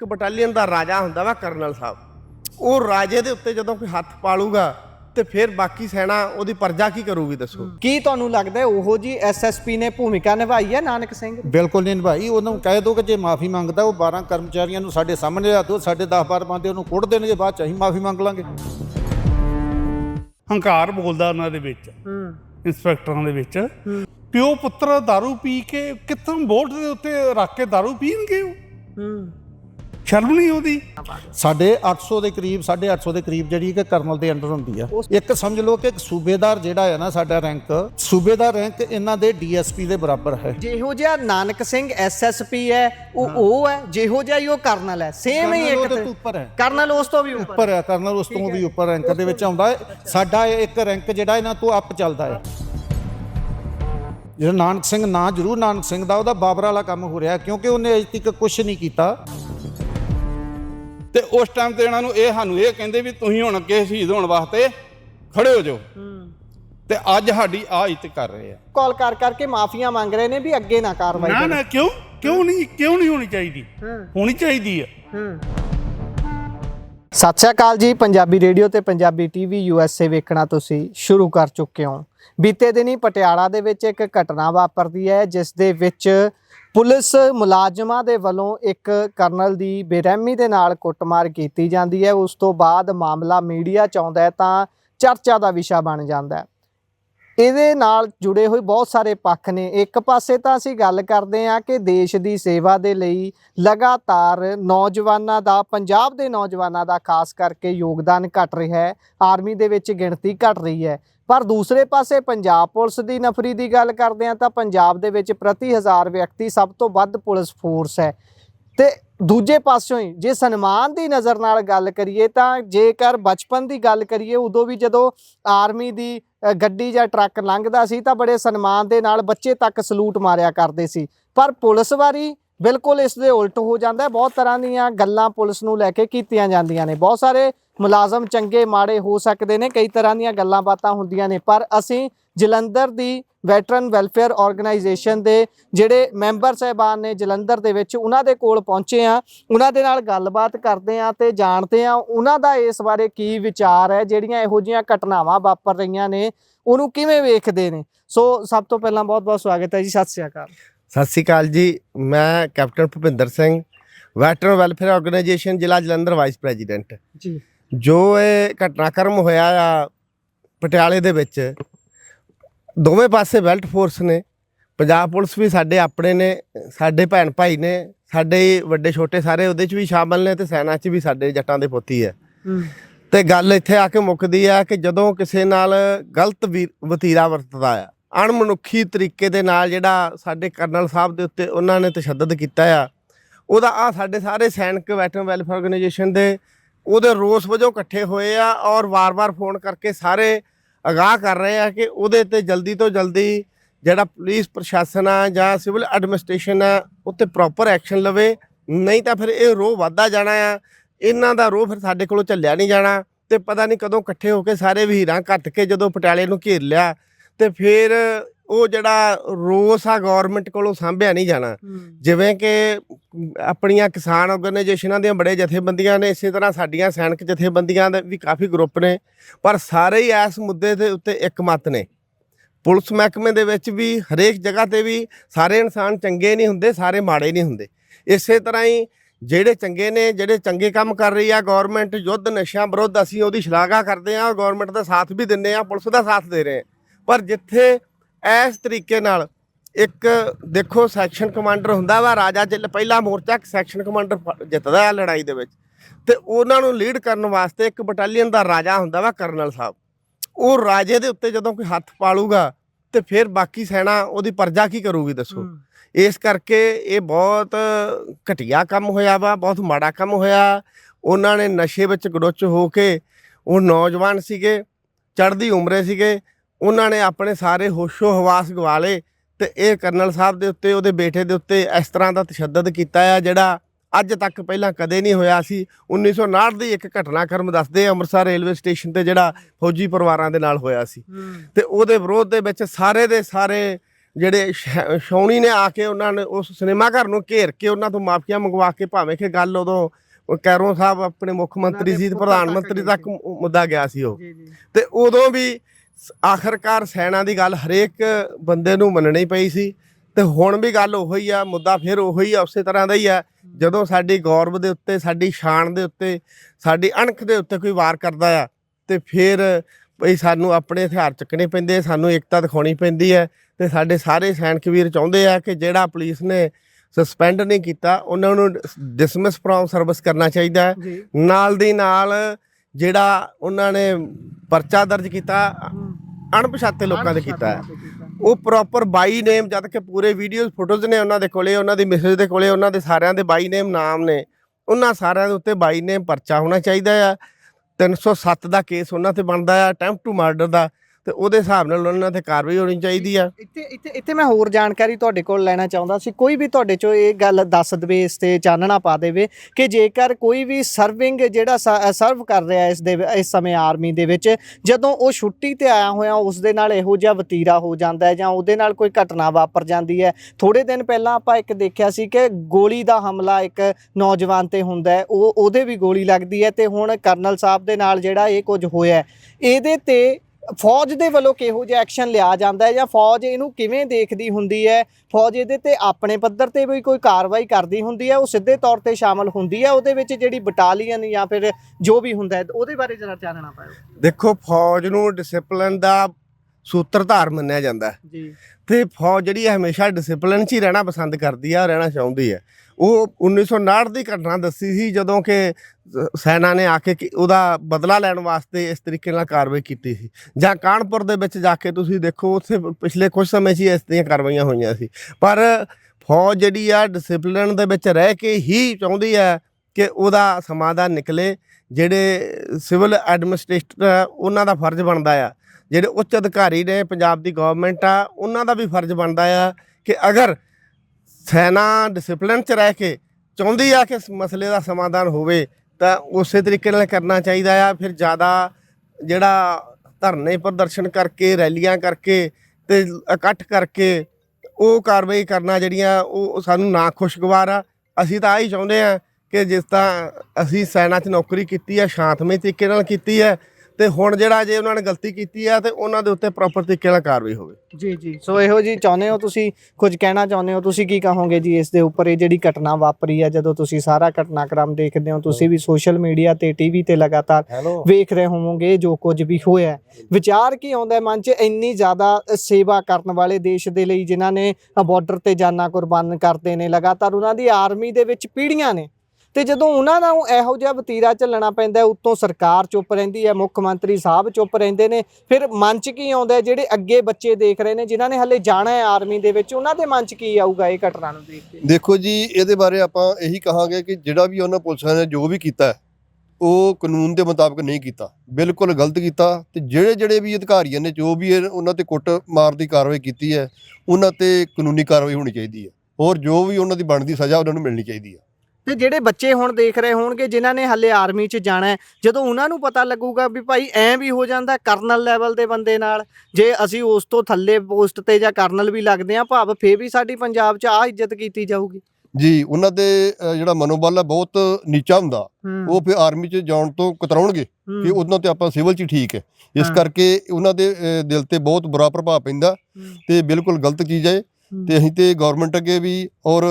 ਇੱਕ ਬਟਾਲੀਅਨ ਦਾ ਰਾਜਾ ਹੁੰਦਾ ਵਾ ਕਰਨਲ ਸਾਹਿਬ ਉਹ ਰਾਜੇ ਦੇ ਉੱਤੇ ਜਦੋਂ ਕੋਈ ਹੱਥ ਪਾਲੂਗਾ ਤੇ ਫਿਰ ਬਾਕੀ ਸੈਨਾ ਉਹਦੀ ਪਰਜਾ ਕੀ ਕਰੂਗੀ ਦੱਸੋ ਕੀ ਤੁਹਾਨੂੰ ਲੱਗਦਾ ਹੈ ਉਹੋ ਜੀ ਐਸਐਸਪੀ ਨੇ ਭੂਮਿਕਾ ਨਿਭਾਈ ਹੈ ਨਾਨਕ ਸਿੰਘ ਬਿਲਕੁਲ ਨਹੀਂ ਭਾਈ ਉਹਨੂੰ ਕਹਿ ਦੋ ਕਿ ਜੇ ਮਾਫੀ ਮੰਗਦਾ ਉਹ 12 ਕਰਮਚਾਰੀਆਂ ਨੂੰ ਸਾਡੇ ਸਾਹਮਣੇ ਲਿਆ ਦਿਓ ਸਾਡੇ 10 12 ਬੰਦੇ ਉਹਨੂੰ ਕੁੱਟ ਦੇਣਗੇ ਬਾਅਦ ਚ ਅਸੀਂ ਮਾਫੀ ਮੰਗ ਲਾਂਗੇ ਹੰਕਾਰ ਬੋਲਦਾ ਉਹਨਾਂ ਦੇ ਵਿੱਚ ਹੂੰ ਇੰਸਪੈਕਟਰਾਂ ਦੇ ਵਿੱਚ ਪਿਓ ਪੁੱਤਰ दारू ਪੀ ਕੇ ਕਿੱਥੋਂ ਬੋਟ ਦੇ ਉੱਤੇ ਰੱਖ ਕੇ दारू ਪੀਣਗੇ ਉਹ ਹੂੰ ਸ਼ਰਮ ਨਹੀਂ ਆਉਂਦੀ? ਸਾਡੇ 800 ਦੇ ਕਰੀਬ 850 ਦੇ ਕਰੀਬ ਜਿਹੜੀ ਕਿ ਕਰਨਲ ਦੇ ਅੰਡਰ ਹੁੰਦੀ ਆ। ਇੱਕ ਸਮਝ ਲਓ ਕਿ ਇੱਕ ਸੂਬੇਦਾਰ ਜਿਹੜਾ ਹੈ ਨਾ ਸਾਡਾ ਰੈਂਕ ਸੂਬੇਦਾਰ ਰੈਂਕ ਇਹਨਾਂ ਦੇ ਡੀਐਸਪੀ ਦੇ ਬਰਾਬਰ ਹੈ। ਜਿਹੋ ਜਿਹਾ ਨਾਨਕ ਸਿੰਘ ਐਸਐਸਪੀ ਹੈ ਉਹ ਉਹ ਹੈ ਜਿਹੋ ਜਿਹਾ ਹੀ ਉਹ ਕਰਨਲ ਹੈ। ਸੇਮ ਹੀ ਇੱਕ ਤੇ- ਉੱਪਰ ਹੈ। ਕਰਨਲ ਉਸ ਤੋਂ ਵੀ ਉੱਪਰ। ਉੱਪਰ ਹੈ ਕਰਨਲ ਉਸ ਤੋਂ ਵੀ ਉੱਪਰ ਰੈਂਕ ਦੇ ਵਿੱਚ ਆਉਂਦਾ ਹੈ। ਸਾਡਾ ਇੱਕ ਰੈਂਕ ਜਿਹੜਾ ਇਹਨਾਂ ਤੋਂ ਅੱਪ ਚੱਲਦਾ ਹੈ। ਜਿਹੜਾ ਨਾਨਕ ਸਿੰਘ ਨਾਂ ਜ਼ਰੂਰ ਨਾਨਕ ਸਿੰਘ ਦਾ ਉਹਦਾ ਬਾਬਰ ਵਾਲਾ ਕੰਮ ਹੋ ਰਿਹਾ ਕਿਉਂਕਿ ਉਹਨੇ ਅਜੇ ਤੱਕ ਕੁਝ ਨਹੀਂ ਕੀਤਾ। ਤੇ ਉਸ ਟਾਈਮ ਤੇ ਇਹਨਾਂ ਨੂੰ ਇਹ ਸਾਨੂੰ ਇਹ ਕਹਿੰਦੇ ਵੀ ਤੁਸੀਂ ਹੁਣ ਅੱਗੇ ਸ਼ਹੀਦ ਹੋਣ ਵਾਸਤੇ ਖੜੇ ਹੋ ਜਾਓ। ਤੇ ਅੱਜ ਸਾਡੀ ਆ ਇੱਜ਼ਤ ਕਰ ਰਹੇ ਆ। ਕਾਲ ਕਰ ਕਰਕੇ ਮਾਫੀਆਂ ਮੰਗ ਰਹੇ ਨੇ ਵੀ ਅੱਗੇ ਨਾ ਕਾਰਵਾਈ ਨਾ ਨਾ ਕਿਉਂ? ਕਿਉਂ ਨਹੀਂ ਕਿਉਂ ਨਹੀਂ ਹੋਣੀ ਚਾਹੀਦੀ? ਹੋਣੀ ਚਾਹੀਦੀ ਹੈ। ਸਤਿ ਸ਼੍ਰੀ ਅਕਾਲ ਜੀ ਪੰਜਾਬੀ ਰੇਡੀਓ ਤੇ ਪੰਜਾਬੀ ਟੀਵੀ ਯੂਐਸਏ ਵੇਖਣਾ ਤੁਸੀਂ ਸ਼ੁਰੂ ਕਰ ਚੁੱਕੇ ਹੋ। ਬੀਤੇ ਦਿਨੀ ਪਟਿਆਲਾ ਦੇ ਵਿੱਚ ਇੱਕ ਘਟਨਾ ਵਾਪਰਦੀ ਹੈ ਜਿਸ ਦੇ ਵਿੱਚ ਪੁਲਿਸ ਮੁਲਾਜ਼ਮਾਂ ਦੇ ਵੱਲੋਂ ਇੱਕ ਕਰਨਲ ਦੀ ਬੇਰਹਿਮੀ ਦੇ ਨਾਲ ਕੁੱਟਮਾਰ ਕੀਤੀ ਜਾਂਦੀ ਹੈ। ਉਸ ਤੋਂ ਬਾਅਦ ਮਾਮਲਾ ਮੀਡੀਆ ਚ ਆਉਂਦਾ ਹੈ ਤਾਂ ਚਰਚਾ ਦਾ ਵਿਸ਼ਾ ਬਣ ਜਾਂਦਾ ਹੈ। ਇਹਦੇ ਨਾਲ ਜੁੜੇ ਹੋਏ ਬਹੁਤ ਸਾਰੇ ਪੱਖ ਨੇ। ਇੱਕ ਪਾਸੇ ਤਾਂ ਅਸੀਂ ਗੱਲ ਕਰਦੇ ਹਾਂ ਕਿ ਦੇਸ਼ ਦੀ ਸੇਵਾ ਦੇ ਲਈ ਲਗਾਤਾਰ ਨੌਜਵਾਨਾਂ ਦਾ, ਪੰਜਾਬ ਦੇ ਨੌਜਵਾਨਾਂ ਦਾ ਖਾਸ ਕਰਕੇ ਯੋਗਦਾਨ ਘਟ ਰਿਹਾ ਹੈ। ਆਰਮੀ ਦੇ ਵਿੱਚ ਗਿਣਤੀ ਘਟ ਰਹੀ ਹੈ। ਪਰ ਦੂਸਰੇ ਪਾਸੇ ਪੰਜਾਬ ਪੁਲਿਸ ਦੀ ਨਫਰੀ ਦੀ ਗੱਲ ਕਰਦੇ ਹਾਂ ਤਾਂ ਪੰਜਾਬ ਦੇ ਵਿੱਚ ਪ੍ਰਤੀ ਹਜ਼ਾਰ ਵਿਅਕਤੀ ਸਭ ਤੋਂ ਵੱਧ ਪੁਲਿਸ ਫੋਰਸ ਹੈ। ਤੇ ਦੂਜੇ ਪਾਸਿਓਂ ਹੀ ਜੇ ਸਨਮਾਨ ਦੀ ਨਜ਼ਰ ਨਾਲ ਗੱਲ ਕਰੀਏ ਤਾਂ ਜੇਕਰ ਬਚਪਨ ਦੀ ਗੱਲ ਕਰੀਏ, ਉਦੋਂ ਵੀ ਜਦੋਂ ਆਰਮੀ ਦੀ ਗੱਡੀ ਜਾਂ ਟਰੱਕ ਲੰਘਦਾ ਸੀ ਤਾਂ ਬੜੇ ਸਨਮਾਨ ਦੇ ਨਾਲ ਬੱਚੇ ਤੱਕ ਸਲੂਟ ਮਾਰਿਆ ਕਰਦੇ ਸੀ। ਪਰ ਪੁਲਿਸ ਵਾਰੀ ਬਿਲਕੁਲ ਇਸ ਦੇ ਉਲਟ ਹੋ ਜਾਂਦਾ ਹੈ। ਬਹੁਤ ਤਰ੍ਹਾਂ ਦੀਆਂ ਗੱਲਾਂ ਪੁਲਿਸ ਨੂੰ ਲੈ ਕੇ ਕੀਤੀਆਂ ਜਾਂਦੀਆਂ ਨੇ। ਬਹੁਤ ਸਾਰੇ ਮੁਲਾਜ਼ਮ ਚੰਗੇ ਮਾੜੇ ਹੋ ਸਕਦੇ ਨੇ ਕਈ ਤਰ੍ਹਾਂ ਦੀਆਂ ਗੱਲਾਂ ਬਾਤਾਂ ਹੁੰਦੀਆਂ ਨੇ ਪਰ ਅਸੀਂ ਜਲੰਧਰ ਦੀ ਵੈਟਰਨ ਵੈਲਫੇਅਰ ਆਰਗੇਨਾਈਜੇਸ਼ਨ ਦੇ ਜਿਹੜੇ ਮੈਂਬਰ ਸਹਿਬਾਨ ਨੇ ਜਲੰਧਰ ਦੇ ਵਿੱਚ ਉਹਨਾਂ ਦੇ ਕੋਲ ਪਹੁੰਚੇ ਆ ਉਹਨਾਂ ਦੇ ਨਾਲ ਗੱਲਬਾਤ ਕਰਦੇ ਆ ਤੇ ਜਾਣਦੇ ਆ ਉਹਨਾਂ ਦਾ ਇਸ ਬਾਰੇ ਕੀ ਵਿਚਾਰ ਹੈ ਜਿਹੜੀਆਂ ਇਹੋ ਜਿਹੀਆਂ ਘਟਨਾਵਾਂ ਵਾਪਰ ਰਹੀਆਂ ਨੇ ਉਹਨੂੰ ਕਿਵੇਂ ਵੇਖਦੇ ਨੇ। ਸੋ ਸਭ ਤੋਂ ਪਹਿਲਾਂ ਬਹੁਤ ਬਹੁਤ ਸਵਾਗਤ ਹੈ ਜੀ ਸਤਿ ਸ਼੍ਰੀ ਅਕਾਲ। ਸਤਿ ਸ੍ਰੀ ਅਕਾਲ ਜੀ ਮੈਂ captain Bhupinder Singh veteran welfare organisation ਜ਼ਿਲ੍ਹਾ ਜਲੰਧਰ ਵਾਈਸ ਪ੍ਰੈਜ਼ੀਡੈਂਟ ਜੀ। ਜੋ ਇਹ ਘਟਨਾਕ੍ਰਮ ਹੋਇਆ ਆ ਪਟਿਆਲੇ ਦੇ ਵਿੱਚ ਦੋਵੇਂ ਪਾਸੇ ਬੈਲਟ ਫੋਰਸ ਨੇ। ਪੰਜਾਬ ਪੁਲਿਸ ਵੀ ਸਾਡੇ ਆਪਣੇ ਨੇ ਸਾਡੇ ਭੈਣ ਭਾਈ ਨੇ ਸਾਡੇ ਵੱਡੇ ਛੋਟੇ ਸਾਰੇ ਉਹਦੇ ਚ ਵੀ ਸ਼ਾਮਲ ਨੇ ਤੇ ਸੈਨਾ ਚ ਵੀ ਸਾਡੇ ਜੱਟਾਂ ਦੇ ਪੋਤੀ ਹੈ। ਤੇ ਗੱਲ ਇੱਥੇ ਆ ਕੇ ਮੁੱਕਦੀ ਆ ਕਿ ਜਦੋਂ ਕਿਸੇ ਨਾਲ ਗਲਤ ਵਤੀਰਾ ਵਰਤਦਾ ਆ ਅਣਮਨੁੱਖੀ ਤਰੀਕੇ ਦੇ ਨਾਲ ਜਿਹੜਾ ਸਾਡੇ ਕਰਨਲ ਸਾਹਿਬ ਦੇ ਉੱਤੇ ਉਹਨਾਂ ਨੇ ਤਸ਼ੱਦਦ ਕੀਤਾ ਆ ਉਹਦਾ ਆ ਸਾਡੇ ਸਾਰੇ ਸੈਨਿਕ ਵੈਟਰਨ ਵੈਲਫੇਅਰ ਆਰਗੇਨਾਈਜੇਸ਼ਨ ਦੇ ਉਹਦੇ ਰੋਸ ਵਜੋਂ ਇਕੱਠੇ ਹੋਏ ਆ ਔਰ ਵਾਰ-ਵਾਰ ਫੋਨ ਕਰਕੇ ਸਾਰੇ ਅਗਾਹ ਕਰ ਰਹੇ ਆ ਕਿ ਉਹਦੇ ਤੇ ਜਲਦੀ ਤੋਂ ਜਲਦੀ ਜਿਹੜਾ ਪੁਲਿਸ ਪ੍ਰਸ਼ਾਸਨ ਆ ਜਾਂ ਸਿਵਲ ਐਡਮਿਨਿਸਟ੍ਰੇਸ਼ਨ ਆ ਉੱਤੇ ਪ੍ਰੋਪਰ ਐਕਸ਼ਨ ਲਵੇ। ਨਹੀਂ ਤਾਂ ਫਿਰ ਇਹ ਰੋਹ ਵੱਧਦਾ ਜਾਣਾ ਆ। ਇਹਨਾਂ ਦਾ ਰੋਹ ਫਿਰ ਸਾਡੇ ਕੋਲੋਂ ਝੱਲਿਆ ਨਹੀਂ ਜਾਣਾ ਤੇ ਪਤਾ ਨਹੀਂ ਕਦੋਂ ਇਕੱਠੇ ਹੋ ਕੇ ਸਾਰੇ ਵਹੀਰਾਂ ਘੱਟ ਕੇ ਜਦੋਂ ਪਟਿਆਲੇ ਨੂੰ ਘੇਰ ਲਿਆ ਤੇ ਫਿਰ ਉਹ ਜਿਹੜਾ ਰੋਸ ਆ ਗਵਰਨਮੈਂਟ ਕੋਲੋਂ ਸਾਂਭਿਆ ਨਹੀਂ ਜਾਣਾ। ਜਿਵੇਂ ਕਿ ਆਪਣੀਆਂ ਕਿਸਾਨ ਆਰਗੇਨਾਈਜੇਸ਼ਨਾਂ ਦੀਆਂ ਬੜੇ ਜਥੇਬੰਦੀਆਂ ਨੇ ਇਸੇ ਤਰ੍ਹਾਂ ਸਾਡੀਆਂ ਸੈਨਿਕ ਜਥੇਬੰਦੀਆਂ ਦੇ ਵੀ ਕਾਫੀ ਗਰੁੱਪ ਨੇ। ਪਰ ਸਾਰੇ ਹੀ ਇਸ ਮੁੱਦੇ ਦੇ ਉੱਤੇ ਇੱਕ ਮਤ ਨੇ। ਪੁਲਿਸ ਮਹਿਕਮੇ ਦੇ ਵਿੱਚ ਵੀ ਹਰੇਕ ਜਗ੍ਹਾ ਤੇ ਵੀ ਸਾਰੇ ਇਨਸਾਨ ਚੰਗੇ ਨਹੀਂ ਹੁੰਦੇ ਸਾਰੇ ਮਾੜੇ ਨਹੀਂ ਹੁੰਦੇ। ਇਸੇ ਤਰ੍ਹਾਂ ਹੀ ਜਿਹੜੇ ਚੰਗੇ ਨੇ ਜਿਹੜੇ ਚੰਗੇ ਕੰਮ ਕਰ ਰਹੀ ਆ ਗਵਰਨਮੈਂਟ ਯੁੱਧ ਨਸ਼ਿਆਂ ਵਿਰੁੱਧ ਅਸੀਂ ਉਹਦੀ ਸ਼ਲਾਘਾ ਕਰਦੇ ਆ ਗਵਰਨਮੈਂਟ ਦਾ ਸਾਥ ਵੀ ਦਿੰਦੇ ਆ ਪੁਲਿਸ ਦਾ ਸਾਥ ਦੇ ਰਹੇ ਆ। ਪਰ ਜਿੱਥੇ ਇਸ ਤਰੀਕੇ ਨਾਲ ਇੱਕ ਦੇਖੋ ਸੈਕਸ਼ਨ ਕਮਾਂਡਰ ਹੁੰਦਾ ਵਾ ਰਾਜਾ ਚ ਪਹਿਲਾ ਮੋਰਚਾ ਸੈਕਸ਼ਨ ਕਮਾਂਡਰ ਜਿੱਤਦਾ ਹੈ ਲੜਾਈ ਦੇ ਵਿੱਚ। ਤੇ ਉਹਨਾਂ ਨੂੰ ਲੀਡ ਕਰਨ ਵਾਸਤੇ ਇੱਕ ਬਟਾਲੀਅਨ ਦਾ ਰਾਜਾ ਹੁੰਦਾ ਵਾ ਕਰਨਲ ਸਾਹਿਬ। ਉਹ ਰਾਜੇ ਦੇ ਉੱਤੇ ਜਦੋਂ ਕੋਈ ਹੱਥ ਪਾਲੂਗਾ ਤੇ ਫਿਰ ਬਾਕੀ ਸੈਨਾ ਉਹਦੀ ਪਰਜਾ ਕੀ ਕਰੂਗੀ ਦੱਸੋ? ਇਸ ਕਰਕੇ ਇਹ ਬਹੁਤ ਘਟੀਆ ਕੰਮ ਹੋਇਆ ਵਾ ਬਹੁਤ ਮਾੜਾ ਕੰਮ ਹੋਇਆ। ਉਹਨਾਂ ਨੇ ਨਸ਼ੇ ਵਿੱਚ ਗੜੁੱਚ ਹੋ ਕੇ ਉਹ ਨੌਜਵਾਨ ਸੀਗੇ ਚੜ੍ਹਦੀ ਉਮਰੇ ਸੀਗੇ ਉਹਨਾਂ ਨੇ ਆਪਣੇ ਸਾਰੇ ਹੋਸ਼ੋ ਹਵਾਸ ਗਵਾ ਲਏ ਤੇ ਇਹ ਕਰਨਲ ਸਾਹਿਬ ਦੇ ਉੱਤੇ ਉਹਦੇ ਬੇਟੇ ਦੇ ਉੱਤੇ ਇਸ ਤਰ੍ਹਾਂ ਦਾ ਤਸ਼ੱਦਦ ਕੀਤਾ ਆ ਜਿਹੜਾ ਅੱਜ ਤੱਕ ਪਹਿਲਾਂ ਕਦੇ ਨਹੀਂ ਹੋਇਆ ਸੀ। 1959 ਦੀ ਇੱਕ ਘਟਨਾਕ੍ਰਮ ਦੱਸਦੇ ਆ, ਅੰਮ੍ਰਿਤਸਰ ਰੇਲਵੇ ਸਟੇਸ਼ਨ ਤੇ ਜਿਹੜਾ ਫੌਜੀ ਪਰਿਵਾਰਾਂ ਦੇ ਨਾਲ ਹੋਇਆ ਸੀ। ਤੇ ਉਹਦੇ ਵਿਰੋਧ ਦੇ ਵਿੱਚ ਸਾਰੇ ਦੇ ਸਾਰੇ ਜਿਹੜੇ ਸ਼- ਛਾਉਣੀ ਨੇ ਆ ਕੇ ਉਹਨਾਂ ਨੇ ਉਸ ਸਿਨੇਮਾ ਘਰ ਨੂੰ ਘੇਰ ਕੇ ਉਹਨਾਂ ਤੋਂ ਮਾਫੀਆ ਮੰਗਵਾ ਕੇ ਭਾਵੇਂ ਕਿ ਗੱਲ ਉਦੋਂ ਕੈਰੋਂ ਸਾਹਿਬ ਆਪਣੇ ਮੁੱਖ ਮੰਤਰੀ ਸੀ ਤੇ ਪ੍ਰਧਾਨ ਮੰਤਰੀ ਤੱਕ ਮੁੱਦਾ ਗਿਆ ਸੀ ਉਹ। ਤੇ ਉਦੋਂ ਵੀ ਆਖਰਕਾਰ ਸੈਨਾ ਦੀ ਗੱਲ ਹਰੇਕ ਬੰਦੇ ਨੂੰ ਮੰਨਣੀ ਪਈ ਸੀ ਤੇ ਹੁਣ ਵੀ ਗੱਲ ਉਹੋ ਹੀ ਆ ਮੁੱਦਾ ਫਿਰ ਉਹੋ ਹੀ ਆ ਉਸੇ ਤਰ੍ਹਾਂ ਦਾ ਹੀ ਆ। ਜਦੋਂ ਸਾਡੀ ਗੌਰਵ ਦੇ ਉੱਤੇ ਸਾਡੀ ਸ਼ਾਨ ਦੇ ਉੱਤੇ ਸਾਡੀ ਅਣਖ ਦੇ ਉੱਤੇ ਕੋਈ ਵਾਰ ਕਰਦਾ ਆ ਤੇ ਫਿਰ ਭਈ ਸਾਨੂੰ ਆਪਣੇ ਹਥਿਆਰ ਚੱਕਣੇ ਪੈਂਦੇ ਸਾਨੂੰ ਏਕਤਾ ਦਿਖਾਉਣੀ ਪੈਂਦੀ ਹੈ ਤੇ ਸਾਡੇ ਸਾਰੇ ਸੈਨਿਕ ਵੀਰ ਚਾਹੁੰਦੇ ਆ ਕਿ ਜਿਹੜਾ ਪੁਲਿਸ ਨੇ ਸਸਪੈਂਡ ਨਹੀਂ ਕੀਤਾ ਉਹਨਾਂ ਨੂੰ ਡਿਸਮਿਸ ਫਰੋਮ ਸਰਵਿਸ ਕਰਨਾ ਚਾਹੀਦਾ। ਹੈ ਨਾਲ ਦੀ ਨਾਲ ਜਿਹੜਾ ਉਹਨਾਂ ਨੇ ਪਰਚਾ ਦਰਜ ਕੀਤਾ ਅਣਪਛਾਤੇ ਲੋਕਾਂ ਦੇ ਕੀਤਾ ਹੈ। ਉਹ ਪ੍ਰੋਪਰ ਬਾਈ ਨੇਮ ਜਦ ਕਿ ਪੂਰੇ ਵੀਡੀਓਜ਼ ਫੋਟੋਜ਼ ਨੇ ਉਹਨਾਂ ਦੇ ਕੋਲੇ ਉਹਨਾਂ ਦੀ ਮੈਸੇਜ ਦੇ ਕੋਲੇ ਉਹਨਾਂ ਦੇ ਸਾਰਿਆਂ ਦੇ ਬਾਈ ਨੇਮ ਨਾਮ ਨੇ। ਉਹਨਾਂ ਸਾਰਿਆਂ ਦੇ ਉੱਤੇ ਬਾਈ ਨੇਮ ਪਰਚਾ ਹੋਣਾ ਚਾਹੀਦਾ ਆ। 307 ਦਾ ਕੇਸ ਉਹਨਾਂ ਤੇ ਬਣਦਾ ਆ ਅਟੈਂਪਟ ਟੂ ਮਰਡਰ ਦਾ। ਤੇ ਉਹਦੇ ਹਿਸਾਬ ਨਾਲ ਉਹਨਾਂ ਤੇ ਕਾਰਵਾਈ ਹੋਣੀ ਚਾਹੀਦੀ ਆ। ਇੱਥੇ ਇੱਥੇ ਇੱਥੇ ਮੈਂ ਹੋਰ ਜਾਣਕਾਰੀ ਤੁਹਾਡੇ ਕੋਲ ਲੈਣਾ ਚਾਹੁੰਦਾ ਸੀ। ਕੋਈ ਵੀ ਤੁਹਾਡੇ ਚੋਂ ਇਹ ਗੱਲ ਦੱਸ ਦੇਵੇ, ਇਸ ਤੇ ਚਾਨਣਾ ਪਾ ਦੇਵੇ ਕਿ ਜੇਕਰ ਕੋਈ ਵੀ ਸਰਵਿੰਗ ਜਿਹੜਾ ਸਰਵ ਕਰ ਰਿਹਾ ਇਸ ਦੇ, ਇਸ ਸਮੇਂ ਆਰਮੀ ਦੇ ਵਿੱਚ, ਜਦੋਂ ਉਹ ਛੁੱਟੀ ਤੇ ਆਇਆ ਹੋਇਆ, ਉਸ ਦੇ ਨਾਲ ਇਹੋ ਜਿਹਾ ਵਤੀਰਾ ਹੋ ਜਾਂਦਾ ਹੈ ਜਾਂ ਉਹਦੇ ਨਾਲ ਕੋਈ ਘਟਨਾ ਵਾਪਰ ਜਾਂਦੀ ਹੈ। ਥੋੜੇ ਦਿਨ ਪਹਿਲਾਂ ਆਪਾਂ ਇੱਕ ਦੇਖਿਆ ਸੀ ਕਿ ਗੋਲੀ ਦਾ ਹਮਲਾ ਇੱਕ ਨੌਜਵਾਨ ਤੇ ਹੁੰਦਾ ਹੈ। ਉਹ, ਉਹਦੇ ਵੀ ਗੋਲੀ ਲੱਗਦੀ ਹੈ ਤੇ ਹੁਣ ਕਰਨਲ ਸਾਹਿਬ ਦੇ ਨਾਲ ਜਿਹੜਾ ਇਹ ਕੁਝ ਹੋਇਆ ਇਹਦੇ ਤੇ ਫੌਜ ਦੇ ਵੱਲੋਂ ਕਿਹੋ ਜਿਹਾ ਐਕਸ਼ਨ ਲਿਆ ਜਾਂਦਾ ਹੈ ਜਾਂ ਫੌਜ ਇਹਨੂੰ ਕਿਵੇਂ ਦੇਖਦੀ ਹੁੰਦੀ ਹੈ? ਫੌਜ ਇਹਦੇ ਤੇ ਆਪਣੇ ਪੱਧਰ ਤੇ ਵੀ ਕੋਈ ਕਾਰਵਾਈ ਕਰਦੀ ਹੁੰਦੀ ਹੈ? ਉਹ ਸਿੱਧੇ ਤੌਰ ਤੇ ਸ਼ਾਮਲ ਹੁੰਦੀ ਹੈ? ਉਹਦੇ ਵਿੱਚ ਜਿਹੜੀ ਬਟਾਲੀਅਨ ਜਾਂ ਫਿਰ ਜੋ ਵੀ ਹੁੰਦਾ ਹੈ ਉਹਦੇ ਬਾਰੇ ਜਰਾ ਚਾਨਣਾ ਪਾਓ ਦੇਖੋ ਫੌਜ ਨੂੰ ਡਿਸਪਲਿਨ ਦਾ ਸੂਤਰਧਾਰ ਮੰਨਿਆ ਜਾਂਦਾ ਹੈ। ਜੀ। ਤੇ ਫੌਜ ਜਿਹੜੀ ਹਮੇਸ਼ਾ ਡਿਸਪਲਿਨ 'ਚ ਹੀ ਰਹਿਣਾ ਪਸੰਦ ਕਰਦੀ ਆ ਰਹਿਣਾ ਚਾਹੁੰਦੀ ਹੈ। ਉਹ 1959 ਦੀ ਘਟਨਾ ਦੱਸੀ ਸੀ ਜਦੋਂ ਕਿ ਸੈਨਾ ਨੇ ਆ ਕੇ ਕਿ ਉਹਦਾ ਬਦਲਾ ਲੈਣ ਵਾਸਤੇ ਇਸ ਤਰੀਕੇ ਨਾਲ ਕਾਰਵਾਈ ਕੀਤੀ ਸੀ। ਜਾਂ ਕਾਨਪੁਰ ਦੇ ਵਿੱਚ ਜਾ ਕੇ ਤੁਸੀਂ ਦੇਖੋ ਉੱਥੇ ਪਿਛਲੇ ਕੁਝ ਸਮੇਂ 'ਚ ਹੀ ਇਸ ਦੀਆਂ ਕਾਰਵਾਈਆਂ ਹੋਈਆਂ ਸੀ। ਪਰ ਫੌਜ ਜਿਹੜੀ ਆ ਡਿਸਪਲਿਨ ਦੇ ਵਿੱਚ ਰਹਿ ਕੇ ਹੀ ਚਾਹੁੰਦੀ ਹੈ ਕਿ ਉਹਦਾ ਸਮਾਧਾਨ ਨਿਕਲੇ। ਜਿਹੜੇ ਸਿਵਲ ਐਡਮਿਨਿਸਟ੍ਰੇਟਰ ਆ, ਉਹਨਾਂ ਦਾ ਫਰਜ਼ ਬਣਦਾ ਆ। ਜਿਹੜੇ ਉੱਚ ਅਧਿਕਾਰੀ ਨੇ ਪੰਜਾਬ ਦੀ ਗਵਰਨਮੈਂਟ ਆ ਉਹਨਾਂ ਦਾ ਵੀ ਫਰਜ਼ ਬਣਦਾ ਆ ਕਿ ਅਗਰ ਸੈਨਾ ਡਿਸਪਲਿਨ ਚ ਰਹਿ ਕੇ ਚਾਹੁੰਦੀ ਆ ਕਿ ਇਸ ਮਸਲੇ ਦਾ ਸਮਾਧਾਨ ਹੋਵੇ, ਤਾਂ ਉਸੇ ਤਰੀਕੇ ਨਾਲ ਕਰਨਾ ਚਾਹੀਦਾ ਆ। ਫਿਰ ਜ਼ਿਆਦਾ ਜਿਹੜਾ ਧਰਨੇ ਪ੍ਰਦਰਸ਼ਨ ਕਰਕੇ, ਰੈਲੀਆਂ ਕਰਕੇ ਤੇ ਇਕੱਠ ਕਰਕੇ ਉਹ ਕਾਰਵਾਈ ਕਰਨਾ ਜਿਹੜੀਆਂ ਉਹ ਸਾਨੂੰ ਨਾ ਖੁਸ਼ਗਵਾਰ ਆ। ਅਸੀਂ ਤਾਂ ਆਹੀ ਚਾਹੁੰਦੇ ਆ ਕਿ ਜਿਸ ਤਰ੍ਹਾਂ ਅਸੀਂ ਸੈਨਾ 'ਚ ਨੌਕਰੀ ਕੀਤੀ ਆ, ਸ਼ਾਂਤਮਈ ਤਰੀਕੇ ਨਾਲ ਕੀਤੀ ਹੈ ਤੇ ਹੁਣ ਜਿਹੜਾ ਜੇ ਉਹਨਾਂ ਨੇ ਗਲਤੀ ਕੀਤੀ ਆ ਤੇ ਉਹਨਾਂ ਦੇ ਉੱਤੇ ਪ੍ਰੋਪਰ ਤਰੀਕੇ ਨਾਲ ਕਾਰਵਾਈ ਹੋਵੇ। ਜੀ ਜੀ। ਸੋ ਇਹੋ ਜੀ ਚਾਹੁੰਦੇ ਹੋ ਤੁਸੀਂ? ਕੁਝ ਕਹਿਣਾ ਚਾਹੁੰਦੇ ਹੋ? ਤੁਸੀਂ ਕੀ ਕਹੋਗੇ ਜੀ ਇਸ ਦੇ ਉੱਪਰ? ਇਹ ਜਿਹੜੀ ਘਟਨਾ ਵਾਪਰੀ ਹੈ ਜਦੋਂ ਤੁਸੀਂ ਸਾਰਾ ਘਟਨਾਕ੍ਰਮ ਦੇਖਦੇ ਹੋ ਤੁਸੀਂ ਵੀ ਸੋਸ਼ਲ ਮੀਡੀਆ ਤੇ ਟੀਵੀ ਤੇ ਲਗਾਤਾਰ ਵੇਖ ਰਹੇ ਹੋਵੋਗੇ ਜੋ ਕੁਝ ਵੀ ਹੋਇਆ। ਵਿਚਾਰ ਕੀ ਆਉਂਦਾ ਮਨ 'ਚ? ਇੰਨੀ ਜ਼ਿਆਦਾ ਸੇਵਾ ਕਰਨ ਵਾਲੇ ਦੇਸ਼ ਦੇ ਲਈ ਜਿਨ੍ਹਾਂ ਨੇ ਬਾਰਡਰ ਤੇ ਜਾਨਾਂ ਕੁਰਬਾਨ ਕਰਦੇ ਨੇ ਲਗਾਤਾਰ ਉਹਨਾਂ ਦੀ ਆਰਮੀ ਦੇ ਵਿੱਚ ਪੀੜ੍ਹੀਆਂ ਨੇ। ਤੇ ਜਦੋਂ ਉਹਨਾਂ ਦਾ ਇਹੋ ਜਿਹਾ ਵਤੀਰਾ ਚੱਲਣਾ ਪੈਂਦਾ ਹੈ, ਉੱਤੋਂ ਸਰਕਾਰ ਚੁੱਪ ਰਹਿੰਦੀ ਹੈ ਮੁੱਖ ਮੰਤਰੀ ਸਾਹਿਬ ਚੁੱਪ ਰਹਿੰਦੇ ਨੇ ਫਿਰ ਮਨ 'ਚ ਕੀ ਆਉਂਦਾ ਜਿਹੜੇ ਅੱਗੇ ਬੱਚੇ ਦੇਖ ਰਹੇ ਨੇ ਜਿਨ੍ਹਾਂ ਨੇ ਹਲੇ ਜਾਣਾ ਹੈ ਆਰਮੀ ਦੇ ਵਿੱਚ ਉਹਨਾਂ ਦੇ ਮਨ 'ਚ ਕੀ ਆਊਗਾ ਇਹ ਘਟਨਾ ਨੂੰ ਦੇਖ ਕੇ? ਦੇਖੋ ਜੀ ਇਹਦੇ ਬਾਰੇ ਆਪਾਂ ਇਹੀ ਕਹਾਂਗੇ ਕਿ ਜਿਹੜਾ ਵੀ ਉਹਨਾਂ ਪੁਲਿਸਾਂ ਨੇ ਜੋ ਵੀ ਕੀਤਾ ਉਹ ਕਾਨੂੰਨ ਦੇ ਮੁਤਾਬਕ ਨਹੀਂ ਕੀਤਾ। ਬਿਲਕੁਲ ਗਲਤ ਕੀਤਾ ਤੇ ਜਿਹੜੇ ਜਿਹੜੇ ਵੀ ਅਧਿਕਾਰੀਆਂ ਨੇ ਜੋ ਵੀ ਉਹਨਾਂ ਤੇ ਕੁੱਟ ਮਾਰ ਦੀ ਕਾਰਵਾਈ ਕੀਤੀ ਹੈ ਉਹਨਾਂ ਤੇ ਕਾਨੂੰਨੀ ਕਾਰਵਾਈ ਹੋਣੀ ਚਾਹੀਦੀ ਹੈ। ਔਰ ਜੋ ਵੀ ਉਹਨਾਂ ਦੀ ਬਣਦੀ ਸਜ਼ਾ ਉਹਨਾਂ ਨੂੰ ਮਿਲਣੀ ਚਾਹੀਦੀ ਹੈ। ਤੇ ਜਿਹੜੇ ਬੱਚੇ ਹੁਣ ਦੇਖ ਰਹੇ ਹੋਣਗੇ ਜਿਨ੍ਹਾਂ ਨੇ ਹੱਲੇ ਆਰਮੀ 'ਚ ਜਾਣਾ ਜਦੋਂ ਉਹਨਾਂ ਨੂੰ ਪਤਾ ਲੱਗੂਗਾ ਵੀ ਭਾਈ ਐਂ ਵੀ ਹੋ ਜਾਂਦਾ ਕਰਨਲ ਲੈਵਲ ਦੇ ਬੰਦੇ ਨਾਲ ਜੇ ਅਸੀਂ ਉਸ ਤੋਂ ਥੱਲੇ ਪੋਸਟ ਤੇ ਜਾਂ ਕਰਨਲ ਵੀ ਲੱਗਦੇ ਆ ਭਾਵ ਫੇਰ ਵੀ ਸਾਡੀ ਪੰਜਾਬ 'ਚ ਆ ਇੱਜ਼ਤ ਕੀਤੀ ਜਾਊਗੀ। ਜੀ ਉਹਨਾਂ ਦੇ ਜਿਹੜਾ ਮਨੋਬਲ ਹੈ ਬਹੁਤ ਨੀਚਾ ਹੁੰਦਾ। ਉਹ ਫਿਰ ਆਰਮੀ 'ਚ ਜਾਣ ਤੋਂ ਕਤਰਾਉਣਗੇ ਕਿ ਉਹਨਾਂ ਤੇ ਆਪਾਂ ਸਿਵਲ 'ਚ ਹੀ ਠੀਕ ਹੈ। ਇਸ। ਕਰਕੇ ਉਹਨਾਂ ਦੇ ਦਿਲ ਤੇ ਬਹੁਤ ਬੁਰਾ ਪ੍ਰਭਾਵ ਪੈਂਦਾ ਤੇ ਬਿਲਕੁਲ ਗਲਤ ਚੀਜ਼ ਹੈ। ਤੇ ਅਸੀਂ ਤੇ ਗਵਰਨਮੈਂਟ ਅੱਗੇ ਵੀ ਔਰ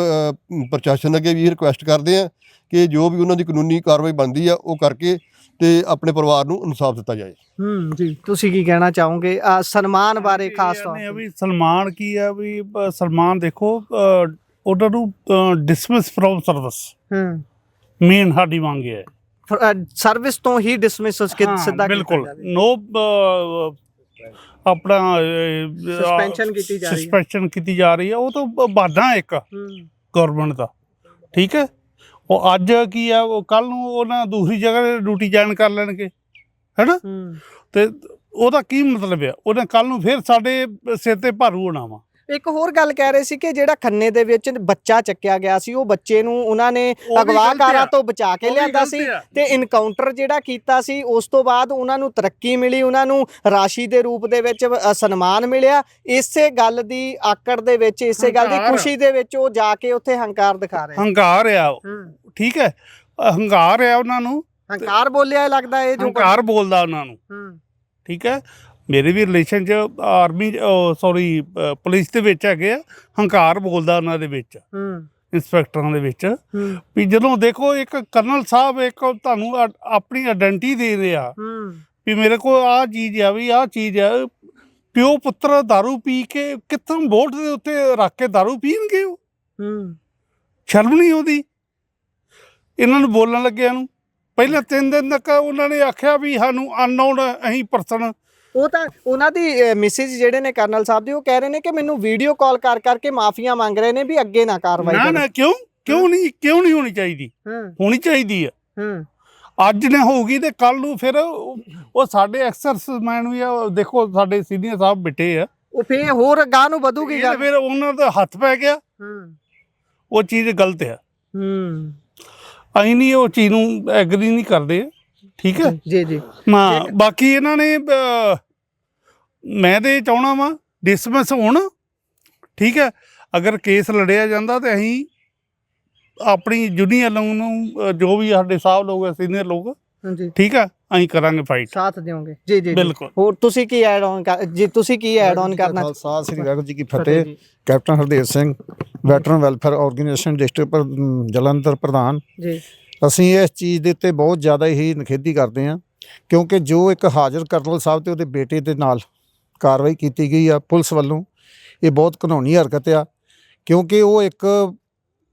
ਪ੍ਰਸ਼ਾਸਨ ਅੱਗੇ ਵੀ ਰਿਕੁਐਸਟ ਕਰਦੇ ਆ ਕਿ ਜੋ ਵੀ ਉਹਨਾਂ ਦੀ ਕਾਨੂੰਨੀ ਕਾਰਵਾਈ ਬਣਦੀ ਆ ਉਹ ਕਰਕੇ ਤੇ ਆਪਣੇ ਪਰਿਵਾਰ ਨੂੰ ਇਨਸਾਫ ਦਿੱਤਾ ਜਾਏ। ਹੂੰ ਜੀ। ਤੁਸੀਂ ਕੀ ਕਹਿਣਾ ਚਾਹੋਗੇ? ਆ ਸਨਮਾਨ ਬਾਰੇ ਖਾਸ ਤੌਰ ਤੇ। ਵੀ ਸਲਮਾਨ ਕੀ ਆ ਵੀ ਸਲਮਾਨ ਦੇਖੋ ਉਹਨਾਂ ਨੂੰ ਡਿਸਮਿਸ ਫਰੋਮ ਸਰਵਿਸ ਹੂੰ। ਮੇਨ ਸਾਡੀ ਮੰਗ ਹੈ। ਸਰਵਿਸ ਤੋਂ ਹੀ ਡਿਸਮਿਸ ਸਿੱਧਾ ਬਿਲਕੁਲ। ਨੋ ਆਪਣਾ Suspension ਕੀਤੀ ਜਾ ਰਹੀ ਹੈ। ਸਸਪੈਂਸ਼ਨ ਕੀਤੀ ਜਾ ਰਹੀ ਹੈ। ਉਹ ਤਾਂ ਬਾਦਾ ਇੱਕ। ਗਵਰਨਮੈਂਟ ਦਾ। ਠੀਕ ਹੈ? ਉਹ ਅੱਜ ਕੀ ਆ ਉਹ ਕੱਲ ਨੂੰ ਉਹਨਾਂ ਦੂਸਰੀ ਜਗ੍ਹਾ ਤੇ ਡਿਊਟੀ ਜੁਆਇਨ ਕਰ ਲੈਣਗੇ। ਹੈਨਾ? ਤੇ ਉਹਦਾ ਕੀ ਮਤਲਬ ਹੈ ਉਹਨਾਂ ਕੱਲ ਨੂੰ ਫਿਰ ਸਾਡੇ ਸਿਰ ਤੇ ਭਾਰੂ ਹੋਣਾ ਵਾ। ਇੱਕ ਹੋਰ ਗੱਲ ਕਹਿ ਰਹੇ ਸੀ ਕਿ ਜਿਹੜਾ ਖੰਨੇ ਦੇ ਵਿੱਚ ਬੱਚਾ ਚੱਕਿਆ ਗਿਆ ਸੀ ਉਹ ਬੱਚੇ ਨੂੰ ਉਹਨਾਂ ਨੇ ਅਗਵਾਕਾਰਾਂ। ਤੋਂ ਬਚਾ ਕੇ ਲਿਆਂਦਾ ਸੀ। ਤੇ ਇਨਕਾਊਂਟਰ ਜਿਹੜਾ ਕੀਤਾ ਸੀ ਉਸ ਤੋਂ ਬਾਅਦ ਉਹਨਾਂ ਨੂੰ ਤਰੱਕੀ ਮਿਲੀ ਉਹਨਾਂ ਨੂੰ ਰਾਸ਼ੀ ਦੇ ਰੂਪ ਦੇ ਵਿੱਚ ਸਨਮਾਨ ਮਿਲਿਆ। ਇਸੇ ਗੱਲ ਦੀ ਆਕੜ ਦੇ ਵਿੱਚ ਇਸੇ ਗੱਲ ਦੀ। ਖੁਸ਼ੀ ਦੇ ਵਿੱਚ ਉਹ ਜਾ ਕੇ ਉੱਥੇ ਹੰਕਾਰ ਦਿਖਾ ਰਹੇ। ਹੰਕਾਰ ਆ ਠੀਕ ਹੈ। ਹੰਕਾਰ ਆ ਉਹਨਾਂ ਨੂੰ। ਹੰਕਾਰ ਬੋਲਿਆ ਲੱਗਦਾ ਇਹ ਜੋ ਹੰਕਾਰ ਬੋਲਦਾ ਉਹਨਾਂ ਨੂੰ। ਠੀਕ ਹੈ। ਮੇਰੇ ਵੀ ਰਿਲੇਸ਼ਨ ਚ ਆਰਮੀ ਸੌਰੀ ਪੁਲਿਸ ਦੇ ਵਿੱਚ ਹੈਗੇ ਆ ਹੰਕਾਰ ਬੋਲਦਾ ਉਹਨਾਂ ਦੇ ਵਿੱਚ ਹੂੰ ਇੰਸਪੈਕਟਰਾਂ ਦੇ ਵਿੱਚ ਹੂੰ ਵੀ ਜਦੋਂ ਦੇਖੋ ਇੱਕ ਕਰਨਲ ਸਾਹਿਬ ਇੱਕ ਤੁਹਾਨੂੰ ਆ- ਆਪਣੀ ਆਇਡੈਂਟੀ ਦੇ ਰਿਹਾ ਹੂੰ ਵੀ ਮੇਰੇ ਕੋਲ ਆਹ ਚੀਜ਼ ਆ ਵੀ ਆਹ ਚੀਜ਼ ਆ ਪਿਓ ਪੁੱਤਰ दारू ਪੀ ਕੇ ਕਿੱਥੋਂ ਬੋਟ ਦੇ ਉੱਤੇ ਰੱਖ ਕੇ दारू ਪੀਣਗੇ ਉਹ ਹੂੰ ਸ਼ਰਮ ਨਹੀਂ ਆਉਂਦੀ ਇਹਨਾਂ ਨੂੰ ਬੋਲਣ ਲੱਗਿਆਂ ਨੂੰ ਪਹਿਲਾਂ ਤਿੰਨ ਦਿਨ ਤੱਕ ਉਹਨਾਂ ਨੇ ਆਖਿਆ ਵੀ ਸਾਨੂੰ ਅਨਨੋਨ ਅਸੀਂ ਪਰਸਨ ਉਹ ਤਾਂ ਉਹਨਾਂ ਦੀ ਮਿਸਿਸ ਜਿਹੜੇ ਨੇ ਕਰਨਲ ਸਾਹਿਬ ਦੀ ਉਹ ਕਹਿ ਰਹੇ ਨੇ ਕਿ ਮੈਨੂੰ ਵੀਡੀਓ ਕਾਲ ਕਰ ਕਰਕੇ ਮਾਫੀਆਂ ਮੰਗ ਰਹੇ ਨੇ ਵੀ ਅੱਗੇ ਨਾ ਕਾਰਵਾਈ ਨਾ ਨਾ ਕਿਉਂ? ਕਿਉਂ ਨਹੀਂ ਕਿਉਂ ਨਹੀਂ ਹੋਣੀ ਚਾਹੀਦੀ? ਹੂੰ। ਹੋਣੀ ਚਾਹੀਦੀ ਆ। ਹੂੰ। ਅੱਜ ਨੇ ਹੋਊਗੀ ਤੇ ਕੱਲ ਨੂੰ ਫਿਰ ਉਹ ਸਾਡੇ ਐਕਸਰਸਮੈਨ ਵੀ ਆ ਦੇਖੋ ਸਾਡੇ ਸੀਨੀਅਰ ਸਾਹਿਬ ਬਿਟੇ ਆ। ਉਹ ਫੇਰ ਹੋਰ ਗਾਂ ਨੂੰ ਵਧੂਗੀ ਗੱਲ। ਫਿਰ ਉਹਨਾਂ ਦਾ ਹੱਥ ਪੈ ਗਿਆ। ਹੂੰ। ਉਹ ਚੀਜ਼ ਗਲਤ ਆ। ਹੂੰ। ਅਸੀਂ ਨਹੀਂ ਉਹ ਚੀਜ਼ ਨੂੰ ਐਗਰੀ ਨਹੀਂ ਕਰਦੇ ਠੀਕ ਹੈ ਜੀ ਜੀ। ਹਾਂ ਬਾਕੀ ਇਹਨਾਂ ਨੇ ਮੈਂ ਤੇ ਚਾਹਣਾ ਵਾਂ ਡਿਸਮਿਸ ਹੋਣ ਠੀਕ ਹੈ? ਅਗਰ ਕੇਸ ਲੜਿਆ ਜਾਂਦਾ ਤੇ ਅਸੀਂ ਆਪਣੀ ਜੁਨੀਅਰ ਨੂੰ ਅਹ, ਜੋ ਵੀ ਸਾਡੇ ਸਾਹਿਬ ਲੋਕ ਸੀਨੀਅਰ ਲੋਕ ਹਾਂਜੀ। ਠੀਕ ਹੈ? ਅਸੀਂ ਕਰਾਂਗੇ ਫਾਈਟ ਸਾਥ ਦਿਓਗੇ। ਜੀ ਜੀ। ਬਿਲਕੁਲ। ਹੋਰ ਤੁਸੀਂ ਕੀ ਐਡ ਆਨ ਜੀ ਤੁਸੀਂ ਕੀ ਐਡ ਆਨ ਕਰਨਾ ਖਾਲਸਾ ਸ੍ਰੀ ਵਾਹਿਗੁਰੂ ਜੀ ਕੀ ਫਤਿਹ। Captain Hardev Singh veteran welfare organisation district Jalandhar ਪ੍ਰਧਾਨ। ਜੀ। ਅਸੀਂ ਇਸ ਚੀਜ਼ ਦੇ ਉੱਤੇ ਬਹੁਤ ਜ਼ਿਆਦਾ ਹੀ ਨਖੇਦੀ ਕਰਦੇ ਹਾਂ ਕਿਉਂਕਿ ਜੋ ਇੱਕ ਹਾਜ਼ਰ ਕਰਨਲ ਸਾਹਿਬ ਤੇ ਉਹਦੇ ਬੇਟੇ ਦੇ ਨਾਲ ਕਾਰਵਾਈ ਕੀਤੀ ਗਈ ਆ ਪੁਲਿਸ ਵੱਲੋਂ। ਇਹ ਬਹੁਤ ਘਿਨੌਣੀ ਹਰਕਤ ਆ, ਕਿਉਂਕਿ ਉਹ ਇੱਕ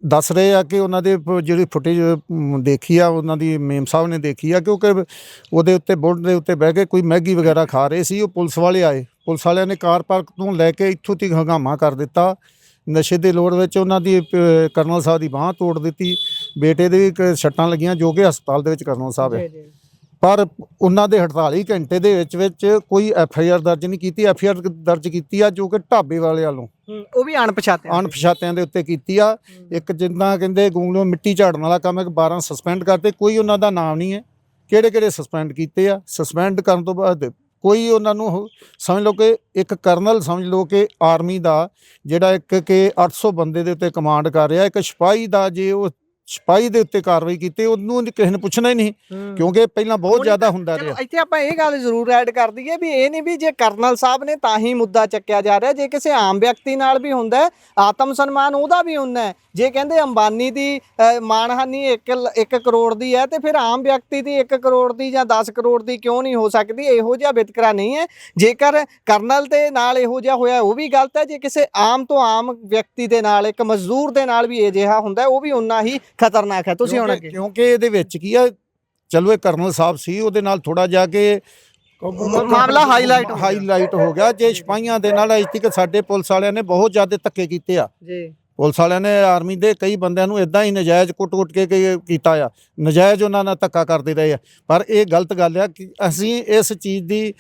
ਦੱਸ ਰਹੇ ਆ ਕਿ ਉਹਨਾਂ ਦੇ ਪ- ਜਿਹੜੀ ਫੁਟੇਜ ਦੇਖੀ ਆ, ਉਹਨਾਂ ਦੀ ਮੇਮ ਸਾਹਿਬ ਨੇ ਦੇਖੀ ਆ, ਕਿਉਂਕਿ ਉਹਦੇ ਉੱਤੇ ਬੋਰਡ ਦੇ ਉੱਤੇ ਬਹਿ ਕੇ ਕੋਈ ਮੈਗੀ ਵਗੈਰਾ ਖਾ ਰਹੇ ਸੀ, ਉਹ ਪੁਲਿਸ ਵਾਲੇ ਆਏ। ਪੁਲਿਸ ਵਾਲਿਆਂ ਨੇ ਕਾਰ ਪਾਰਕ ਤੋਂ ਲੈ ਕੇ ਇੱਥੋਂ ਤੱਕ ਹੰਗਾਮਾ ਕਰ ਦਿੱਤਾ। ਨਸ਼ੇ ਦੇ ਲੋੜ ਵਿੱਚ ਉਹਨਾਂ ਦੀ ਕਰਨਲ ਸਾਹਿਬ ਦੀ ਬਾਹ ਤੋੜ ਦਿੱਤੀ। ਬੇਟੇ ਦੇ ਵੀ ਇੱਕ ਸੱਟਾਂ ਲੱਗੀਆਂ, ਜੋ ਕਿ ਹਸਪਤਾਲ ਦੇ ਵਿੱਚ ਕਰਨਲ ਸਾਹਿਬ ਹੈ। ਪਰ ਉਹਨਾਂ ਦੇ 48 ਘੰਟੇ ਦੇ ਵਿੱਚ ਵਿੱਚ ਕੋਈ ਐਫ ਆਈ ਆਰ ਦਰਜ ਨਹੀਂ ਕੀਤੀ। ਐਫ ਆਈ ਆਰ ਦਰਜ ਕੀਤੀ ਆ ਜੋ ਕਿ ਢਾਬੇ ਵਾਲੇ। ਵੱਲੋਂ ਉਹ ਵੀ ਅਣਪਛਾਤੇ ਅਣਪਛਾਤਿਆਂ ਦੇ ਉੱਤੇ ਕੀਤੀ ਆ। ਇੱਕ ਜਿੱਦਾਂ ਕਹਿੰਦੇ ਗੂੰਗਲੋਂ ਮਿੱਟੀ ਝਾੜਨ ਵਾਲਾ ਕੰਮ ਹੈ 12 ਸਸਪੈਂਡ ਕਰਤੇ। ਕੋਈ ਉਹਨਾਂ ਦਾ ਨਾਮ ਨਹੀਂ ਹੈ। ਕਿਹੜੇ ਕਿਹੜੇ ਸਸਪੈਂਡ ਕੀਤੇ ਆ? ਸਸਪੈਂਡ ਕਰਨ ਤੋਂ ਬਾਅਦ ਕੋਈ ਉਹਨਾਂ ਨੂੰ ਸਮਝ ਲਓ ਕਿ ਇੱਕ ਕਰਨਲ ਸਮਝ ਲਓ ਕਿ ਆਰਮੀ ਦਾ ਜਿਹੜਾ ਇੱਕ ਕਿ 800 ਬੰਦੇ ਦੇ ਉੱਤੇ ਕਮਾਂਡ ਕਰ ਰਿਹਾ। ਇੱਕ ਸਿਪਾਹੀ ਦਾ ਜੇ ਉਹ ਸਿਪਾਹੀ ਦੇ ਉੱਤੇ ਕਾਰਵਾਈ ਕੀਤੀ ਉਹਨੂੰ ਕਿਸੇ ਨੇ ਪੁੱਛਣਾ ਹੀ ਨਹੀਂ। ਕਿਉਂਕਿ ਪਹਿਲਾਂ ਬਹੁਤ ਜ਼ਿਆਦਾ ਹੁੰਦਾ ਰਿਹਾ ਇੱਥੇ ਆਪਾਂ ਇਹ ਗੱਲ ਜ਼ਰੂਰ ਐਡ ਕਰ ਦਈਏ ਵੀ ਇਹ ਨਹੀਂ ਵੀ ਜੇ ਕਰਨਲ ਸਾਹਿਬ ਨੇ ਤਾਂ ਹੀ ਮੁੱਦਾ ਚੱਕਿਆ ਜਾ ਰਿਹਾ ਜੇ ਕਿਸੇ ਆਮ ਵਿਅਕਤੀ ਨਾਲ ਵੀ ਹੁੰਦਾ ਆਤਮ ਸਨਮਾਨ ਉਹਦਾ ਵੀ ਹੁੰਦਾ ਹੈ। ਜੇ ਕਹਿੰਦੇ ਅੰਬਾਨੀ ਦੀ ਅ, ਮਾਣਹਾਨੀ 1 ਕਰੋੜ ਦੀ ਹੈ ਤੇ ਫਿਰ ਆਮ ਵਿਅਕਤੀ ਦੀ 1 ਕਰੋੜ ਦੀ ਜਾਂ 10 ਕਰੋੜ ਦੀ ਕਿਉਂ ਨਹੀਂ ਹੋ ਸਕਦੀ ਇਹੋ ਜਿਹਾ ਵਿਤਕਰਾ ਨਹੀਂ ਹੈ ਜੇਕਰ ਕਰਨਲ ਦੇ ਨਾਲ ਇਹੋ ਜਿਹਾ ਹੋਇਆ ਉਹ ਵੀ ਗਲਤ ਹੈ ਜੇ ਕਿਸੇ ਆਮ ਤੋਂ ਆਮ ਵਿਅਕਤੀ ਦੇ ਨਾਲ ਇੱਕ ਮਜ਼ਦੂਰ ਦੇ ਨਾਲ ਵੀ ਇਹ ਜਿਹਾ ਹੁੰਦਾ ਉਹ ਵੀ ਉਨਾ ਹੀ ਖਤਰਨਾਕ ਹੈ। ਤੁਸੀਂ ਹੁਣ ਕਿਉਂਕਿ- ਅੱਗੇ ਕਿਉਂਕਿ ਇਹਦੇ ਵਿੱਚ ਕੀ ਆ ਚਲੋ ਇਹ ਕਰਨਲ ਸਾਹਿਬ ਸੀ ਉਹਦੇ ਨਾਲ ਥੋੜਾ ਜਾ ਕੇ ਮਾਮਲਾ highlight ਹੋ ਗਿਆ। ਹਾਈਲਾਈਟ ਹੋ ਗਿਆ। ਜੇ ਸਿਪਾਹੀਆਂ ਦੇ ਨਾਲ ਅੱਜ ਤੱਕ ਸਾਡੇ ਪੁਲਿਸ ਵਾਲਿਆਂ ਨੇ ਬਹੁਤ ਜ਼ਿਆਦਾ ਧੱਕੇ ਕੀਤੇ ਆ। ਜੀ। ਪੁਲਿਸ ਵਾਲਿਆਂ ਨੇ ਆਰਮੀ ਦੇ ਕਈ ਬੰਦਿਆਂ ਨੂੰ ਇਦਾਂ ਹੀ ਨਜਾਇਜ਼ ਕੁੱਟ-ਕੁੱਟ ਕੇ ਕੀ- ਕੀਤਾ ਆ। ਨਜਾਇਜ਼ ਉਹਨਾਂ ਨਾਲ ਧੱਕਾ ਕਰਦੇ ਰਹੇ ਆ। ਪਰ ਇਹ ਗਲਤ ਗੱਲ ਆ ਕਿ ਅਸੀਂ ਇਸ ਚੀਜ਼ ਦੀ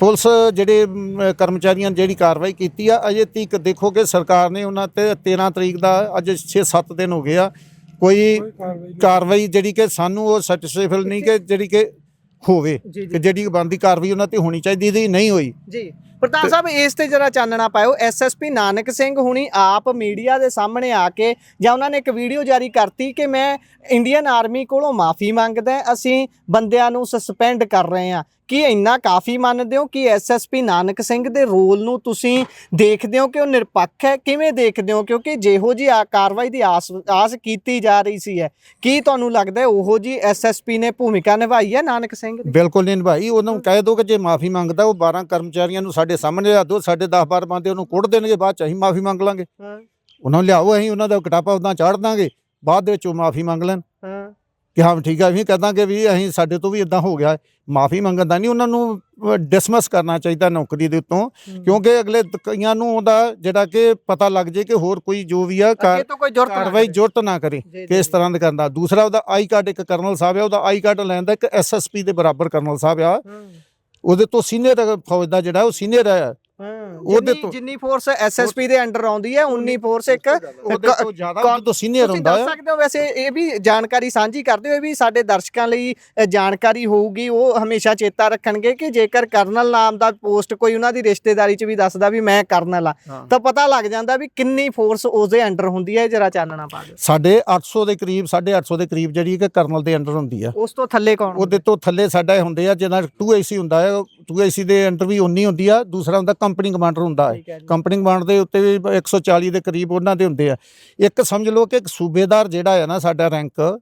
ਪੁਲਿਸ ਜਿਹੜੇ ਅਮ, ਕਰਮਚਾਰੀਆਂ ਨੇ ਜਿਹੜੀ ਕਾਰਵਾਈ ਕੀਤੀ ਆ ਅਜੇ ਤੱਕ ਦੇਖੋ ਕਿ ਸਰਕਾਰ ਨੇ ਉਹਨਾਂ ਤੇ 13 ਤਰੀਕ ਦਾ ਅੱਜ 6-7 ਦਿਨ ਹੋ ਗਏ ਆ। ਕੋਈ ਕਾਰਵਾਈ ਜਿਹੜੀ ਕਿ ਸਾਨੂੰ ਉਹ ਸੈਟੀਸਫਾਈਫੁਲ ਨਹੀਂ ਕਿ ਜਿਹੜੀ ਕਿ ਹੋਵੇ ਕਿ ਜਿਹੜੀ ਬੰਦੀ ਕਾਰਵਾਈ ਉਹਨਾਂ ਤੇ ਹੋਣੀ ਚਾਹੀਦੀ ਸੀ ਨਹੀਂ ਹੋਈ। ਜੀ। ਪ੍ਰਧਾਨ ਸਾਹਿਬ ਇਸ ਤੇ ਜਰਾ ਚਾਨਣਾ ਪਾਇਓ। ਐਸਐਸਪੀ ਨਾਨਕ ਸਿੰਘ ਹੁਣੀ ਆਪ ਮੀਡੀਆ ਦੇ ਸਾਹਮਣੇ ਆ ਕੇ ਜਾਂ ਉਹਨਾਂ ਨੇ ਇੱਕ ਵੀਡੀਓ ਜਾਰੀ ਕਰਤੀ ਕਿ ਮੈਂ ਇੰਡੀਅਨ ਆਰਮੀ ਕੋਲੋਂ ਮਾਫੀ ਮੰਗਦਾ ਅਸੀਂ ਬੰਦਿਆਂ ਨੂੰ ਸਸਪੈਂਡ ਕਰ ਰਹੇ ਹਾਂ। ਕੀ ਇੰਨਾ ਕਾਫੀ ਮੰਨਦੇ ਹੋ ਕਿ ਐਸਐਸਪੀ ਨਾਨਕ ਸਿੰਘ ਦੇ ਰੋਲ ਨੂੰ ਤੁਸੀਂ ਦੇਖਦੇ ਹੋ ਕਿ ਉਹ ਨਿਰਪੱਖ ਹੈ? ਕਿਵੇਂ ਦੇਖਦੇ ਹੋ? ਕਿਉਂਕਿ ਜਿਹੋ ਜੀ ਆ ਕਾਰਵਾਈ ਦੀ ਆਸ ਆਸ ਕੀਤੀ ਜਾ ਰਹੀ ਸੀ ਹੈ। ਕੀ ਤੁਹਾਨੂੰ ਲੱਗਦਾ ਹੈ ਉਹੋ ਜੀ ਐਸਐਸਪੀ ਨੇ ਭੂਮਿਕਾ ਨਿਭਾਈ ਹੈ ਨਾਨਕ ਸਿੰਘ ਦੀ? ਬਿਲਕੁਲ ਨਹੀਂ ਭਾਈ ਉਹਨੂੰ ਕਹਿ ਦੋ ਕਿ ਜੇ ਮਾਫੀ ਮੰਗਦਾ ਉਹ 12 ਕਰਮਚਾਰੀਆਂ ਨੂੰ ਸਾਡੇ ਸਾਹਮਣੇ ਲਿਆ ਦਿਓ ਸਾਡੇ 10 12 ਬੰਦੇ ਉਹਨੂੰ ਕੁੱਟ ਦੇਣਗੇ ਬਾਅਦ ਚ ਅਸੀਂ ਮਾਫੀ ਮੰਗ ਲਾਂਗੇ। ਹਾਂ। ਉਹਨਾਂ ਨੂੰ ਲਿਆਓ ਅਸੀਂ ਉਹਨਾਂ ਦਾ ਕਟਾਪਾ ਉਦਾਂ ਚਾੜ ਦਾਂਗੇ ਬਾਅਦ ਦੇ ਵਿੱਚ ਉਹ ਮਾਫੀ ਮੰਗ ਲੈਣ। ਹਾਂ। ਕਿ ਹਾਂ ਠੀਕ ਆ ਅਸੀਂ ਕਹਿ ਦਾਂਗੇ ਵੀ ਅਸੀਂ ਸਾਡੇ ਤੋਂ ਵੀ ਇਦਾਂ ਹੋ ਗਿਆ ਮਾਫੀ ਮੰਗਣ ਦਾ ਨਹੀਂ ਉਹਨਾਂ ਨੂੰ ਡਿਸਮਿਸ ਕਰਨਾ ਚਾਹੀਦਾ ਨੌਕਰੀ ਦੇ ਉੱਤੋਂ ਕਿਉਂਕਿ ਅਗਲੇ ਦ- ਕਈਆਂ ਨੂੰ ਉਹਦਾ ਜਿਹੜਾ ਕਿ ਪਤਾ ਲੱਗ ਜੇ ਕਿ ਹੋਰ ਕੋਈ ਜੋ ਵੀ ਆ ਕਾਰਵਾਈ ਕਰੇ। ਜ਼ਰੂਰਤ ਨਾ ਕਰੇ। ਕਿ ਇਸ। ਤਰ੍ਹਾਂ ਦੇ ਕਰਨ ਦਾ। ਦੂਸਰਾ ਉਹਦਾ ਆਈ ਕਾਰਡ ਇੱਕ ਕਰਨਲ ਸਾਹਿਬ ਆ ਉਹਦਾ ਆਈ ਕਾਰਡ ਲੈਣ ਦਾ ਇੱਕ ਐਸਐਸਪੀ ਦੇ ਬਰਾਬਰ ਕਰਨਲ ਸਾਹਿਬ ਆ। ਉਹਦੇ ਤੋਂ ਸੀਨੀਅਰ ਫੌਜ ਦਾ ਜਿਹੜਾ ਉਹ ਸੀਨੀਅਰ ਹੈ। ਉਹਦੇ ਜਿੰਨੀ- ਤੋਂ ਜਿੰਨੀ ਫੋਰਸ ਐਸਐਸਪੀ ਦੇ ਅੰਡਰ ਆਉਂਦੀ ਹੈ ਉਨੀ ਫੋਰਸ ਇੱਕ ਉਹਦੇ ਤੋਂ ਜ਼ਿਆਦਾ ਜਦੋਂ ਸੀਨੀਅਰ ਤੁਸੀਂ ਹੁੰਦਾ ਦੱਸ ਹੈ ਸਕਦੇ ਹੋ ਵੈਸੇ ਇਹ ਵੀ ਜਾਣਕਾਰੀ ਸਾਂਝੀ ਕਰਦੇ ਹੋ ਇਹ ਵੀ ਸਾਡੇ ਦਰਸ਼ਕਾਂ ਲਈ ਜਾਣਕਾਰੀ ਹੋਊਗੀ ਉਹ ਹਮੇਸ਼ਾ ਚੇਤਾ ਰੱਖਣਗੇ ਕਿ ਜੇਕਰ ਕਰਨਲ ਨਾਮ ਦਾ ਪੋਸਟ ਕੋਈ ਉਹਨਾਂ ਦੀ ਰਿਸ਼ਤੇਦਾਰੀ 'ਚ ਵੀ ਦੱਸਦਾ ਵੀ ਮੈਂ ਕਰਨਲ ਆ। ਤਾਂ ਪਤਾ ਲੱਗ ਜਾਂਦਾ ਵੀ ਕਿੰਨੀ ਫੋਰਸ ਉਸਦੇ ਅੰਡਰ ਹੁੰਦੀ ਹੈ ਜਰਾ ਚਾਨਣਾ ਪਾ ਦਿਓ। ਸਾਡੇ 800 ਦੇ ਕਰੀਬ 850 ਦੇ ਕਰੀਬ ਜਿਹੜੀ ਕਿ ਕਰਨਲ ਦੇ ਅੰਡਰ ਹੁੰਦੀ ਆ। ਉਸ ਤੋਂ ਥੱਲੇ ਕੌਣ ਉਹਦੇ ਤੋਂ ਥੱਲੇ ਸਾਡਾ ਹੁੰਦੇ ਆ ਜਿਹਨਾਂ 2AC ਹੁੰਦਾ ਹੈ 2AC ਦੇ ਅੰਡਰ ਵੀ ਉਨੀ ਹੁੰਦੀ ਆ ਦੂਸਰਾ ਹੁੰਦਾ ਕੰਪਨੀ ਕਮਾਂਡਰ ਹੁੰਦਾ ਹੈ। ਠੀਕ ਹੈ ਜੀ। ਕੰਪਨੀ ਕਮਾਂਡ ਦੇ ਉੱਤੇ ਵੀ 140 ਦੇ ਕਰੀਬ ਉਹਨਾਂ ਦੇ ਹੁੰਦੇ ਆ। ਇੱਕ ਸਮਝ ਲਓ ਕਿ ਇੱਕ ਸੂਬੇਦਾਰ ਜਿਹੜਾ ਹੈ ਨਾ ਸਾਡਾ ਰੈਂਕ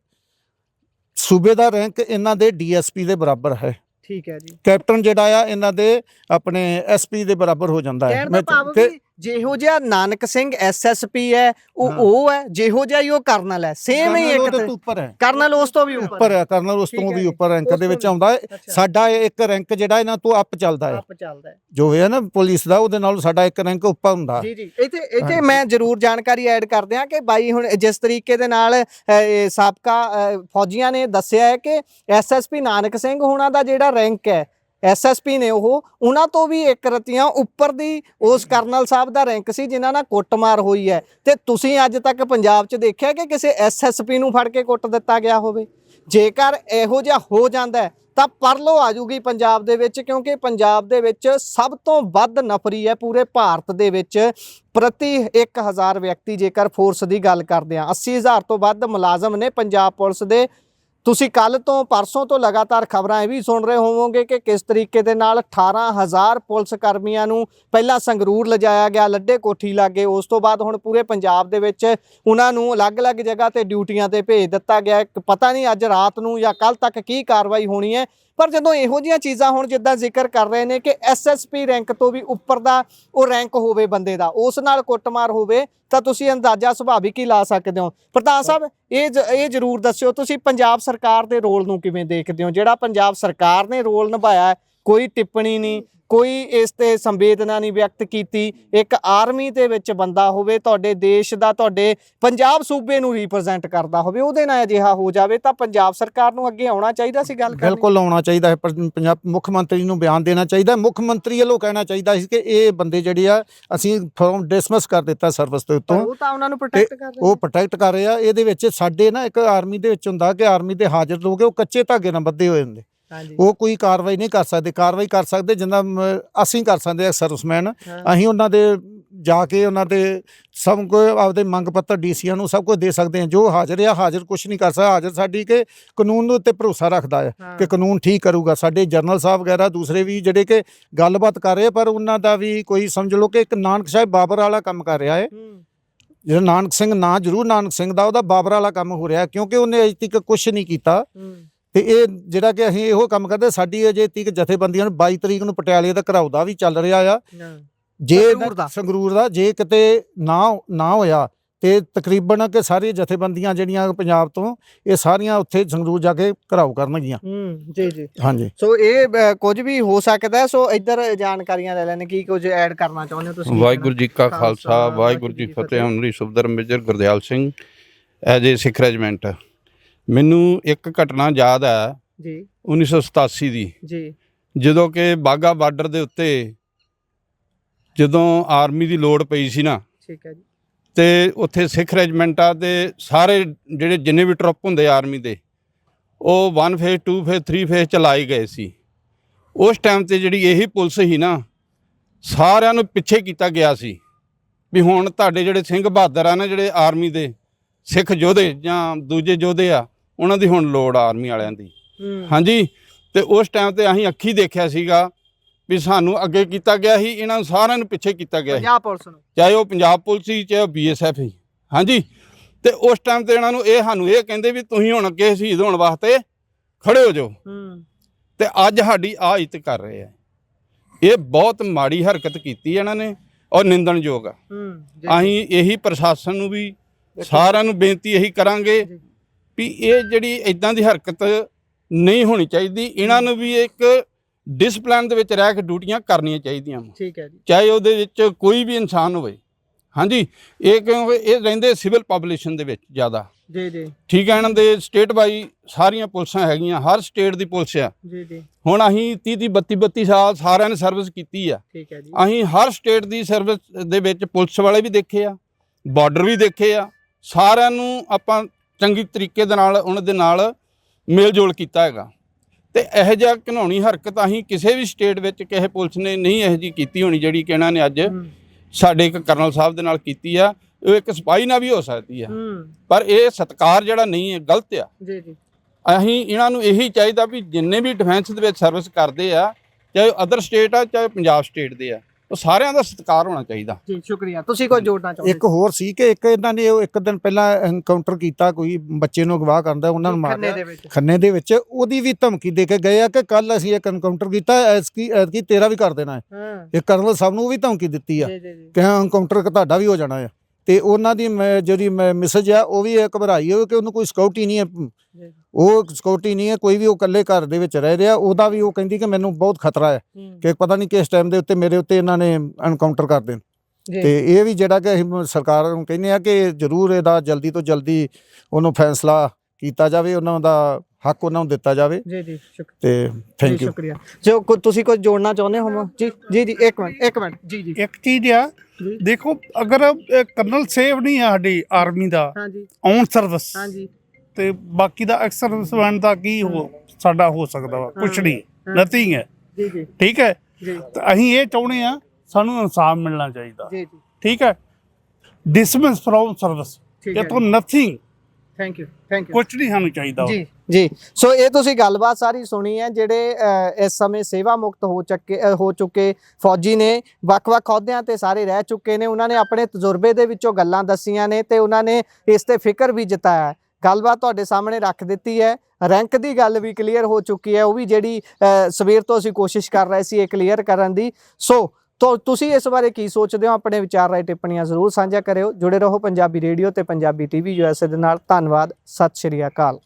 ਸੂਬੇਦਾਰ ਰੈਂਕ ਇਹਨਾਂ ਦੇ ਡੀਐਸਪੀ ਦੇ ਬਰਾਬਰ ਹੈ। ਠੀਕ ਹੈ ਜੀ। ਕੈਪਟਨ ਜਿਹੜਾ ਆ ਇਹਨਾਂ ਦੇ ਆਪਣੇ ਐਸਪੀ ਦੇ ਬਰਾਬਰ ਹੋ ਜਾਂਦਾ ਹੈ। ਕਹਿਣ ਦਾ ਮੈਂ- ਭਾਵ ਵੀ ਜਿਹੋ ਜਿਹਾ ਨਾਨਕ ਸਿੰਘ ਐਸਐਸਪੀ ਹੈ ਉਹ। ਉਹ ਹੈ ਜਿਹੋ ਜਿਹਾ ਹੀ ਉਹ ਕਰਨਲ ਹੈ ਸੇਮ ਹੀ ਇੱਕ ਤੇ- ਉੱਪਰ ਹੈ ਕਰਨਲ ਉਸ ਤੋਂ ਵੀ ਉੱਪਰ ਹੈ ਕਰਨਲ ਉਸ ਤੋਂ ਵੀ। ਉੱਪਰ ਰੈਂਕ ਦੇ ਵਿੱਚ। ਆਉਂਦਾ ਹੈ। ਸਾਡਾ ਇੱਕ ਰੈਂਕ ਜਿਹੜਾ ਇਹਨਾਂ ਤੋਂ ਅਪ ਚੱਲਦਾ ਹੈ ਆਪ ਚੱਲਦਾ ਹੈ ਜੋ ਹੈ ਨਾ ਪੁਲਿਸ ਦਾ ਉਹਦੇ ਨਾਲ ਸਾਡਾ ਇੱਕ ਰੈਂਕ ਉੱਪਰ ਹੁੰਦਾ ਜੀ ਜੀ ਇੱਥੇ ਇੱਥੇ। ਮੈਂ ਜ਼ਰੂਰ ਜਾਣਕਾਰੀ ਐਡ ਕਰ ਦਿਆਂ ਕਿ ਬਾਈ ਹੁਣ ਜਿਸ ਤਰੀਕੇ ਦੇ ਨਾਲ ਸਾਬਕਾ ਫੌਜੀਆਂ ਨੇ ਦੱਸਿਆ ਹੈ ਕਿ ਐਸਐਸਪੀ ਨਾਨਕ ਸਿੰਘ ਹੋਣਾ ਦਾ ਜਿਹੜਾ ਰੈਂਕ ਹੈ ਐਸਐਸਪੀ ਨੇ ਉਹ, ਉਹਨਾਂ ਤੋਂ ਵੀ ਇੱਕ ਰਤੀਆਂ ਉੱਪਰ ਦੀ ਉਸ ਕਰਨਲ ਸਾਹਿਬ ਦਾ ਰੈਂਕ ਸੀ, ਜਿਨ੍ਹਾਂ ਨਾਲ ਕੁੱਟਮਾਰ ਹੋਈ ਹੈ। ਤੇ ਤੁਸੀਂ ਅੱਜ ਤੱਕ ਪੰਜਾਬ 'ਚ ਦੇਖਿਆ ਕਿ ਕਿਸੇ ਐਸਐਸਪੀ ਨੂੰ ਫੜ ਕੇ ਕੁੱਟ ਦਿੱਤਾ ਗਿਆ ਹੋਵੇ? ਜੇਕਰ ਇਹੋ ਜਿਹਾ ਹੋ ਜਾਂਦਾ ਤਾਂ ਪਰਲੋ ਆ ਜੂਗੀ ਪੰਜਾਬ ਦੇ ਵਿੱਚ, ਕਿਉਂਕਿ ਪੰਜਾਬ ਦੇ ਵਿੱਚ ਸਭ ਤੋਂ ਵੱਧ ਨਫਰੀ ਹੈ ਪੂਰੇ ਭਾਰਤ ਦੇ ਵਿੱਚ ਪ੍ਰਤੀ 1000 ਵਿਅਕਤੀ, ਜੇਕਰ ਫੋਰਸ ਦੀ ਗੱਲ ਕਰਦੇ ਆ 80000 ਤੋਂ ਵੱਧ ਮੁਲਾਜ਼ਮ ਨੇ ਪੰਜਾਬ ਪੁਲਿਸ ਦੇ ਤੁਸੀਂ ਕੱਲ ਤੋਂ ਪਰਸੋਂ ਤੋਂ ਲਗਾਤਾਰ ਖਬਰਾਂ ਇਹ ਵੀ ਸੁਣ ਰਹੇ ਹੋਵੋਗੇ ਕਿ ਕਿਸ ਤਰੀਕੇ ਦੇ ਨਾਲ 18000 ਪੁਲਿਸ ਕਰਮੀਆਂ ਨੂੰ ਪਹਿਲਾਂ ਸੰਗਰੂਰ ਲਿਜਾਇਆ ਗਿਆ, ਲੱਡੇ ਕੋਠੀ ਲਾਗੇ। ਉਸ ਤੋਂ ਬਾਅਦ ਹੁਣ ਪੂਰੇ ਪੰਜਾਬ ਦੇ ਵਿੱਚ ਉਹਨਾਂ ਨੂੰ ਅਲੱਗ-ਅਲੱਗ ਜਗ੍ਹਾ ਤੇ ਡਿਊਟੀਆਂ ਤੇ ਭੇਜ ਦਿੱਤਾ ਗਿਆ ਪਤਾ ਨਹੀਂ ਅੱਜ ਰਾਤ ਨੂੰ ਜਾਂ ਕੱਲ ਤੱਕ ਕੀ ਕਾਰਵਾਈ ਹੋਣੀ ਹੈ। ਪਰ ਜਦੋਂ ਇਹੋ ਜਿਹੀਆਂ ਚੀਜ਼ਾਂ ਹੁਣ ਜਿੱਦਾਂ ਜ਼ਿਕਰ ਕਰ ਰਹੇ ਨੇ ਕਿ ਐਸਐਸਪੀ ਰੈਂਕ ਤੋਂ ਵੀ ਉੱਪਰ ਦਾ ਉਹ ਰੈਂਕ ਹੋਵੇ ਬੰਦੇ ਦਾ, ਉਸ ਨਾਲ ਕੁੱਟਮਾਰ ਹੋਵੇ, ਤਾਂ ਤੁਸੀਂ ਅੰਦਾਜ਼ਾ ਸੁਭਾਵਿਕ ਹੀ ਲਾ ਸਕਦੇ ਹੋ? ਪ੍ਰਧਾਨ ਸਾਹਿਬ, ਇਹ ਇਹ ਜ਼ਰੂਰ ਦੱਸਿਓ, ਤੁਸੀਂ ਪੰਜਾਬ ਸਰਕਾਰ ਦੇ ਰੋਲ ਨੂੰ ਕਿਵੇਂ ਦੇਖਦੇ ਹੋ? ਜਿਹੜਾ ਪੰਜਾਬ ਸਰਕਾਰ ਨੇ ਰੋਲ ਨਿਭਾਇਆ ਕੋਈ ਟਿੱਪਣੀ ਨਹੀਂ ਕੋਈ ਇਸ ਤੇ ਸੰਵੇਦਨਾ ਨਹੀਂ ਵਿਅਕਤ ਕੀਤੀ। ਇੱਕ ਆਰਮੀ ਦੇ ਵਿੱਚ ਬੰਦਾ ਹੋਵੇ ਤੁਹਾਡੇ ਦੇਸ਼ ਦਾ ਤੁਹਾਡੇ ਪੰਜਾਬ ਸੂਬੇ ਨੂੰ ਰਿਪਰੈਜ਼ੈਂਟ ਕਰਦਾ ਹੋਵੇ ਉਹਦੇ ਨਾਲ ਅਜਿਹਾ ਹੋ ਜਾਵੇ ਤਾਂ ਪੰਜਾਬ ਸਰਕਾਰ ਨੂੰ ਅੱਗੇ ਆਉਣਾ ਚਾਹੀਦਾ ਸੀ ਗੱਲ ਕਰਨੀ। ਬਿਲਕੁਲ ਆਉਣਾ ਚਾਹੀਦਾ ਹੈ ਪੰਜਾਬ ਮੁੱਖ ਮੰਤਰੀ ਨੂੰ ਬਿਆਨ ਦੇਣਾ ਚਾਹੀਦਾ। ਮੁੱਖ ਮੰਤਰੀ ਵੱਲੋਂ ਕਹਿਣਾ ਚਾਹੀਦਾ ਸੀ ਕਿ ਇਹ ਬੰਦੇ ਜਿਹੜੇ ਆ ਅਸੀਂ ਫਰੋਮ ਡਿਸਮਿਸ ਕਰ ਦਿੱਤਾ ਸਰਵਿਸ ਤੋਂ ਪਰ ਉੱਤੋਂ ਉਹ ਤਾਂ ਉਹਨਾਂ ਨੂੰ ਪ੍ਰੋਟੈਕਟ ਕਰ ਰਹੇ ਉਹ ਪ੍ਰੋਟੈਕਟ ਕਰ ਰਹੇ ਆ। ਇਹਦੇ ਵਿੱਚ ਸਾਡੇ ਨਾ ਇੱਕ ਆਰਮੀ ਦੇ ਵਿੱਚ ਹੁੰਦਾ ਕਿ ਆਰਮੀ ਦੇ ਹਾਜ਼ਰ ਲੋਕ ਉਹ ਕੱਚੇ ਧਾਗੇ ਨਾਲ ਬੱਧੇ ਹੋਏ ਹੁੰਦੇ। ਉਹ ਕੋਈ ਕਾਰਵਾਈ ਨਹੀਂ ਕਰ ਸਕਦੇ। ਕਾਰਵਾਈ ਕਰ ਸਕਦੇ ਜਿੰਨਾ ਅਸੀਂ ਕਰ ਸਕਦੇ ਆ ਸਰਵਿਸਮੈਨ। ਅਸੀਂ ਉਹਨਾਂ ਦੇ ਜਾ ਕੇ ਉਹਨਾਂ ਦੇ ਸਭ ਕੋ ਆਪਦੇ ਮੰਗ ਪੱਤਰ ਡੀਸੀਆਂ ਨੂੰ ਸਭ ਕੁਝ ਦੇ ਸਕਦੇ ਹਾਂ। ਜੋ ਹਾਜ਼ਰ ਆ ਹਾਜ਼ਰ ਕੁਝ ਨਹੀਂ ਕਰ ਸਕਦਾ। ਹਾਜ਼ਰ ਸਾਡੀ ਕਿ ਕਾਨੂੰਨ ਦੇ ਉੱਤੇ ਭਰੋਸਾ ਰੱਖਦਾ ਹੈ। ਕਿ ਕਾਨੂੰਨ ਠੀਕ ਕਰੂਗਾ। ਸਾਡੇ ਜਨਰਲ ਸਾਹਿਬ ਵਗੈਰਾ ਦੂਸਰੇ ਵੀ ਜਿਹੜੇ ਕਿ ਗੱਲਬਾਤ ਕਰ ਰਹੇ ਆ, ਪਰ ਉਹਨਾਂ ਦਾ ਵੀ ਕੋਈ ਸਮਝ ਲਓ ਕਿ ਇੱਕ ਨਾਨਕ ਸਾਹਿਬ ਬਾਬਰ ਵਾਲਾ ਕੰਮ ਕਰ ਰਿਹਾ ਹੈ। ਜਿਹੜਾ ਨਾਨਕ ਸਿੰਘ ਨਾਂ ਜ਼ਰੂਰ ਨਾਨਕ ਸਿੰਘ ਦਾ ਉਹਦਾ ਬਾਬਰ ਵਾਲਾ ਕੰਮ ਹੋ ਰਿਹਾ ਕਿਉਂਕਿ ਉਹਨੇ ਅਜੇ ਤੱਕ ਕੁਝ ਨਹੀਂ ਕੀਤਾ। ਤੇ ਇਹ ਜਿਹੜਾ ਕਿ ਅਸੀਂ ਇਹੋ ਕੰਮ ਕਰਦੇ ਸਾਡੀ ਅਜੇ ਤੱਕ ਜਥੇਬੰਦੀਆਂ ਨੂੰ 22 ਤਰੀਕ ਨੂੰ ਪਟਿਆਲੇ ਦਾ ਘਰਾਓ ਦਾ ਵੀ ਚੱਲ ਰਿਹਾ ਆ। ਜੇ ਸੰਗਰੂਰ ਦਾ। ਜੇ ਕਿਤੇ ਨਾ ਨਾ ਹੋਇਆ ਤੇ ਤਕਰੀਬਨ ਕਿ ਸਾਰੀ ਜਥੇਬੰਦੀਆਂ ਜਿਹੜੀਆਂ ਪੰਜਾਬ ਤੋਂ ਇਹ ਸਾਰੀਆਂ ਉੱਥੇ ਸੰਗਰੂਰ ਜਾ ਕੇ ਘਰਾਓ ਕਰਨਗੀਆਂ ਹੂੰ ਜੀ ਜੀ ਹਾਂਜੀ ਸੋ ਇਹ ਕੁਝ ਵੀ ਹੋ ਸਕਦਾ। ਸੋ ਇੱਧਰ ਜਾਣਕਾਰੀਆਂ ਲੈ ਲੈਣ ਕੀ ਕੁਝ ਐਡ ਕਰਨਾ ਚਾਹੁੰਦੇ ਹੋ ਤੁਸੀਂ ਵਾਹਿਗੁਰੂ ਜੀ ਕਾ ਖਾਲਸਾ, ਵਾਹਿਗੁਰੂ ਜੀ ਫਤਿਹ ਹਮਰੀ subedar major Gurdial Singh as a Sikh regiment ਮੈਨੂੰ ਇੱਕ ਘਟਨਾ ਯਾਦ ਹੈ ਜੀ। 1987 ਦੀ। ਜੀ। ਜਦੋਂ ਕਿ ਬਾਗਾ ਬਾਰਡਰ ਦੇ ਉੱਤੇ ਜਦੋਂ ਆਰਮੀ ਦੀ ਲੋੜ ਪਈ ਸੀ ਨਾ ਠੀਕ ਹੈ ਜੀ। ਤੇ ਉੱਥੇ ਸਿੱਖ ਰੈਜੀਮੈਂਟਾਂ ਦੇ ਸਾਰੇ ਜਿਹੜੇ ਜਿੰਨੇ ਵੀ ਟਰੁੱਪ ਹੁੰਦੇ ਆਰਮੀ ਦੇ ਉਹ 1 ਫੇਜ਼ 2 ਫੇਜ਼ 3 ਫੇਜ਼ ਚਲਾਏ ਗਏ ਸੀ। ਉਸ ਟਾਈਮ ਤੇ ਜਿਹੜੀ ਇਹੀ ਪੁਲਿਸ ਸੀ ਨਾ ਸਾਰਿਆਂ ਨੂੰ ਪਿੱਛੇ ਕੀਤਾ ਗਿਆ ਸੀ ਵੀ ਹੁਣ ਤੁਹਾਡੇ ਜਿਹੜੇ ਸਿੰਘ ਬਹਾਦਰ ਆ ਨਾ ਜਿਹੜੇ ਆਰਮੀ ਦੇ ਸਿੱਖ ਯੋਧੇ ਜਾਂ ਦੂਜੇ ਯੋਧੇ ਆ ਉਹਨਾਂ ਦੀ ਹੁਣ ਲੋੜ ਆਰਮੀ ਵਾਲਿਆਂ ਦੀ। ਹਾਂਜੀ ਤੇ ਉਸ ਟਾਈਮ ਤੇ ਅਸੀਂ ਅੱਖੀ ਦੇਖਿਆ ਸੀਗਾ ਵੀ ਸਾਨੂੰ ਅੱਗੇ ਕੀਤਾ ਗਿਆ ਸੀ ਇਹਨਾਂ ਨੂੰ ਸਾਰਿਆਂ ਨੂੰ ਪਿੱਛੇ ਕੀਤਾ ਗਿਆ ਸੀ। ਪੰਜਾਬ ਪੁਲਿਸ ਨੂੰ। ਚਾਹੇ ਉਹ ਪੰਜਾਬ ਪੁਲਿਸ ਸੀ ਚਾਹੇ ਬੀਐਸਐਫ ਸੀ। ਹਾਂਜੀ ਤੇ ਉਸ ਟਾਈਮ ਤੇ ਇਹਨਾਂ ਨੂੰ ਇਹ ਸਾਨੂੰ ਇਹ ਕਹਿੰਦੇ ਵੀ ਤੁਸੀਂ ਹੁਣ ਅੱਗੇ ਸ਼ਹੀਦ ਹੋਣ ਵਾਸਤੇ ਖੜੇ ਹੋ ਜਾਓ। ਹੂੰ। ਤੇ ਅੱਜ ਸਾਡੀ ਆ ਇੱਜ਼ਤ ਕਰ ਰਹੇ ਆ। ਇਹ ਬਹੁਤ ਮਾੜੀ ਹਰਕਤ ਕੀਤੀ ਇਹਨਾਂ ਨੇ ਔਰ ਨਿੰਦਣਯੋਗ ਆ। ਹੂੰ ਜੀ। ਅਸੀਂ ਇਹੀ ਪ੍ਰਸ਼ਾਸਨ ਨੂੰ ਵੀ ਸਾਰਿਆਂ ਨੂੰ ਬੇਨਤੀ ਇਹੀ ਕਰਾਂਗੇ। ਵੀ ਇਹ ਜਿਹੜੀ ਇਦਾਂ ਦੀ ਹਰਕਤ ਨਹੀਂ ਹੋਣੀ ਚਾਹੀਦੀ ਇਹਨਾਂ ਨੂੰ ਵੀ ਇੱਕ ਡਿਸਪਲਿਨ ਦੇ ਵਿੱਚ ਰਹਿ ਕੇ ਡਿਊਟੀਆਂ ਕਰਨੀਆਂ ਚਾਹੀਦੀਆਂ। ਠੀਕ ਹੈ ਜੀ। ਚਾਹੇ ਉਹਦੇ ਵਿੱਚ ਕੋਈ ਵੀ ਇਨਸਾਨ ਹੋਵੇ। ਹਾਂਜੀ ਇਹ ਕਿਉਂਕਿ ਇਹ ਰਹਿੰਦੇ ਸਿਵਲ ਪਬਲਿਸ਼ਨ ਦੇ ਵਿੱਚ ਜ਼ਿਆਦਾ। ਜੀ ਜੀ। ਠੀਕ ਹੈ ਇਹਨਾਂ ਦੇ ਸਟੇਟ ਬਾਈ ਸਾਰੀਆਂ ਪੁਲਿਸਾਂ ਹੈਗੀਆਂ ਹਰ ਸਟੇਟ ਦੀ ਪੁਲਿਸ ਆ। ਜੀ ਜੀ। ਹੁਣ ਅਸੀਂ 30 30 32 32 ਸਾਲ ਸਾਰਿਆਂ ਨੇ ਸਰਵਿਸ ਕੀਤੀ ਆ। ਠੀਕ ਹੈ ਜੀ। ਅਸੀਂ ਹਰ ਸਟੇਟ ਦੀ ਸਰਵਿਸ ਦੇ ਵਿੱਚ ਪੁਲਿਸ ਵਾਲੇ ਵੀ ਦੇਖੇ ਆ ਬਾਰਡਰ ਵੀ ਦੇਖੇ ਆ। ਸਾਰਿਆਂ ਨੂੰ ਆਪਾਂ ਚੰਗੀ ਤਰੀਕੇ ਦੇ ਨਾਲ ਉਹਨਾਂ ਦੇ ਨਾਲ ਮੇਲ ਜੋਲ ਕੀਤਾ ਹੈਗਾ। ਤੇ ਇਹੋ ਜਿਹਾ ਘਿਨਾਉਣੀ ਹਰਕਤ ਅਸੀਂ ਕਿਸੇ ਵੀ ਸਟੇਟ ਵਿੱਚ ਕਿਸੇ ਪੁਲਿਸ ਨੇ ਨਹੀਂ ਇਹੋ ਜਿਹੀ ਕੀਤੀ ਹੋਣੀ ਜਿਹੜੀ ਕਿ ਇਹਨਾਂ ਨੇ ਅੱਜ ਸਾਡੇ ਇੱਕ ਕਰਨਲ ਸਾਹਿਬ ਦੇ ਨਾਲ ਕੀਤੀ ਆ। ਉਹ ਇੱਕ ਸਿਪਾਹੀ ਨਾਲ ਵੀ ਹੋ ਸਕਦੀ ਆ। ਪਰ ਇਹ ਸਤਕਾਰ ਜਿਹੜਾ ਨਹੀਂ ਹੈ ਗਲਤ ਆ। ਜੀ ਜੀ। ਅਸੀਂ ਇਹਨਾਂ ਨੂੰ ਇਹੀ ਚਾਹੀਦਾ ਵੀ ਜਿੰਨੇ ਵੀ ਡਿਫੈਂਸ ਦੇ ਵਿੱਚ ਸਰਵਿਸ ਕਰਦੇ ਆ ਚਾਹੇ ਅਦਰ ਸਟੇਟ ਆ ਚਾਹੇ ਪੰਜਾਬ ਸਟੇਟ ਦੇ ਆ। ਉਹ ਸਾਰਿਆਂ ਦਾ ਸਤਿਕਾਰ ਹੋਣਾ ਚਾਹੀਦਾ। ਜੀ ਸ਼ੁਕਰੀਆ। ਤੁਸੀਂ ਕੋਈ ਜੋੜਨਾ ਚਾਹੁੰਦੇ ਇੱਕ ਹੋਰ ਸੀ ਕਿ ਇੱਕ ਇਹਨਾਂ ਨੇ ਉਹ ਇੱਕ ਦਿਨ ਪਹਿਲਾਂ ਐਨਕਾਊਂਟਰ ਕੀਤਾ ਕੋਈ ਬੱਚੇ ਨੂੰ ਅਗਵਾ ਕਰਦਾ ਉਹਨਾਂ ਨੂੰ ਖੰਨੇ ਮਾਰਿਆ। ਦੇ ਵਿੱਚ। ਖੰਨੇ ਦੇ ਵਿੱਚ ਉਹਦੀ ਵੀ ਧਮਕੀ ਦੇ ਕੇ ਗਏ ਆ ਕਿ ਕੱਲ ਅਸੀਂ ਇੱਕ ਐਨਕਾਊਂਟਰ ਕੀਤਾ ਐਸਕੀ ਐਤਕੀ ਤੇਰਾ ਵੀ ਕਰ ਦੇਣਾ ਹੈ। ਹਾਂ। ਇਹ ਕਰਨਲ ਸਾਹਿਬ ਨੂੰ ਉਹ ਵੀ ਧਮਕੀ ਦਿੱਤੀ ਆ ਜੀ ਜੀ ਜੀ। ਕਿ ਐਨਕਾਊਂਟਰ ਤੁਹਾਡਾ ਵੀ ਹੋ ਜਾਣਾ ਆ। ਤੇ ਉਹਨਾਂ ਦੀ ਜਿਹੜੀ ਮੈਸੇਜ ਆ ਉਹ ਵੀ ਇਹ ਘਬਰਾਈ ਹੋਈ ਕਿ ਉਹਨੂੰ ਕੋਈ ਸਿਕਿਉਰਿਟੀ ਨਹੀਂ ਹੈ। ਉਹ ਸਿਕਿਉਰਿਟੀ ਨਹੀਂ ਹੈ ਕੋਈ ਵੀ ਉਹ ਇਕੱਲੇ ਘਰ ਦੇ ਵਿੱਚ ਰਹਿ ਰਿਹਾ। ਉਹਦਾ ਵੀ ਉਹ ਕਹਿੰਦੀ ਕਿ ਮੈਨੂੰ ਬਹੁਤ ਖਤਰਾ ਹੈ ਕਿ ਪਤਾ ਨਹੀਂ ਕਿਸ ਟਾਈਮ ਦੇ ਉੱਤੇ ਮੇਰੇ ਉੱਤੇ ਇਹਨਾਂ ਨੇ ਐਨਕਾਊਂਟਰ ਕਰ ਦੇਣ। ਤੇ ਇਹ ਵੀ ਜਿਹੜਾ ਕਿ ਅਸੀਂ ਸਰਕਾਰ ਨੂੰ ਕਹਿੰਦੇ ਆ ਕਿ ਜ਼ਰੂਰ ਇਹਦਾ ਜਲਦੀ ਤੋਂ ਜਲਦੀ ਉਹਨੂੰ ਫੈਸਲਾ ਕੀਤਾ ਜਾਵੇ ਉਹਨਾਂ ਦਾ ਹੱਕ ਉਹਨਾਂ ਨੂੰ ਦਿੱਤਾ ਜਾਵੇ। ਜੀ ਜੀ ਸ਼ੁਕਰੀਆ ਤੇ ਥੈਂਕ ਜੀ ਯੂ ਸ਼ੁਕਰੀਆ। ਜੋ ਤੁਸੀਂ ਕੁਝ ਜੋੜਨਾ ਚਾਹੁੰਦੇ ਹੋ ਜੀ ਜੀ ਜੀ ਇੱਕ ਮਿੰਟ ਇੱਕ ਮਿੰਟ। ਜੀ ਜੀ ਇੱਕ ਚੀਜ਼ ਆ। ਦੇਖੋ ਅਗਰ ਇਹ ਕਰਨਲ ਸੇਵ ਨਹੀਂ ਆ ਸਾਡੀ ਆਰਮੀ ਦਾ ਹਾਂਜੀ। ਔਨ ਸਰਵਿਸ ਹਾਂਜੀ। ਤੇ ਬਾਕੀ ਦਾ ਐਕਸ ਸਰਵਿਸਮੈਨ ਦਾ ਕੀ ਹੋ ਸਾਡਾ ਹੋ ਸਕਦਾ ਵਾ ਕੁਛ ਨਹੀਂ ਹਾਂ। ਨਥਿੰਗ ਹੈ। ਜੀ ਜੀ। ਠੀਕ ਹੈ? ਜੀ। ਤਾਂ ਅਸੀਂ ਇਹ ਚਾਹੁੰਦੇ ਆ ਸਾਨੂੰ ਇਨਸਾਫ ਮਿਲਣਾ ਚਾਹੀਦਾ। ਜੀ ਜੀ। ਠੀਕ ਹੈ? ਡਿਸਮਿਸ ਫਰੋਮ ਸਰਵਿਸ ਠੀਕ ਇਹ ਹੈ। ਤੋਂ nothing thank you thank you ਕੁਛ ਨਹੀਂ ਸਾਨੂੰ ਚਾਹੀਦਾ ਜੀ। ਜੀ, ਸੋ ਇਹ ਤੁਸੀਂ ਗੱਲਬਾਤ ਸਾਰੀ ਸੁਣੀ ਹੈ, ਜਿਹੜੇ ਇਸ ਸਮੇਂ ਸੇਵਾ ਮੁਕਤ ਹੋ ਚੁੱਕੇ ਹੋ ਚੁੱਕੇ ਫੌਜੀ ਨੇ, ਵੱਖ-ਵੱਖ ਅਹੁਦਿਆਂ ਤੇ ਸਾਰੇ ਰਹਿ ਚੁੱਕੇ ਨੇ, ਉਹਨਾਂ ਨੇ ਆਪਣੇ ਤਜਰਬੇ ਦੇ ਵਿੱਚੋਂ ਗੱਲਾਂ ਦੱਸੀਆਂ ਨੇ ਤੇ ਉਹਨਾਂ ਨੇ ਇਸ ਤੇ ਫਿਕਰ ਵੀ ਜਤਾਇਆ। ਗੱਲਬਾਤ ਤੁਹਾਡੇ ਸਾਹਮਣੇ ਰੱਖ ਦਿੱਤੀ ਹੈ, ਰੈਂਕ ਦੀ ਗੱਲ ਵੀ ਕਲੀਅਰ ਹੋ ਚੁੱਕੀ ਹੈ, ਉਹ ਵੀ ਜਿਹੜੀ ਸਵੇਰ ਤੋਂ ਅਸੀਂ ਕੋਸ਼ਿਸ਼ ਕਰ ਰਹੇ ਸੀ ਇਹ ਕਲੀਅਰ ਕਰਨ ਦੀ। ਸੋ, ਤੋ, ਤੁਸੀਂ ਇਸ ਬਾਰੇ ਕੀ ਸੋਚਦੇ ਹੋ? ਆਪਣੇ ਵਿਚਾਰ ਰਾਏ ਟਿੱਪਣੀਆਂ ਜ਼ਰੂਰ ਸਾਂਝਾ ਕਰਿਓ। ਜੁੜੇ ਰਹੋ ਪੰਜਾਬੀ ਰੇਡੀਓ ਤੇ ਪੰਜਾਬੀ ਟੀਵੀ ਯੂਐਸਏ ਦੇ ਨਾਲ। ਧੰਨਵਾਦ, ਸਤਿ ਸ਼੍ਰੀ ਅਕਾਲ।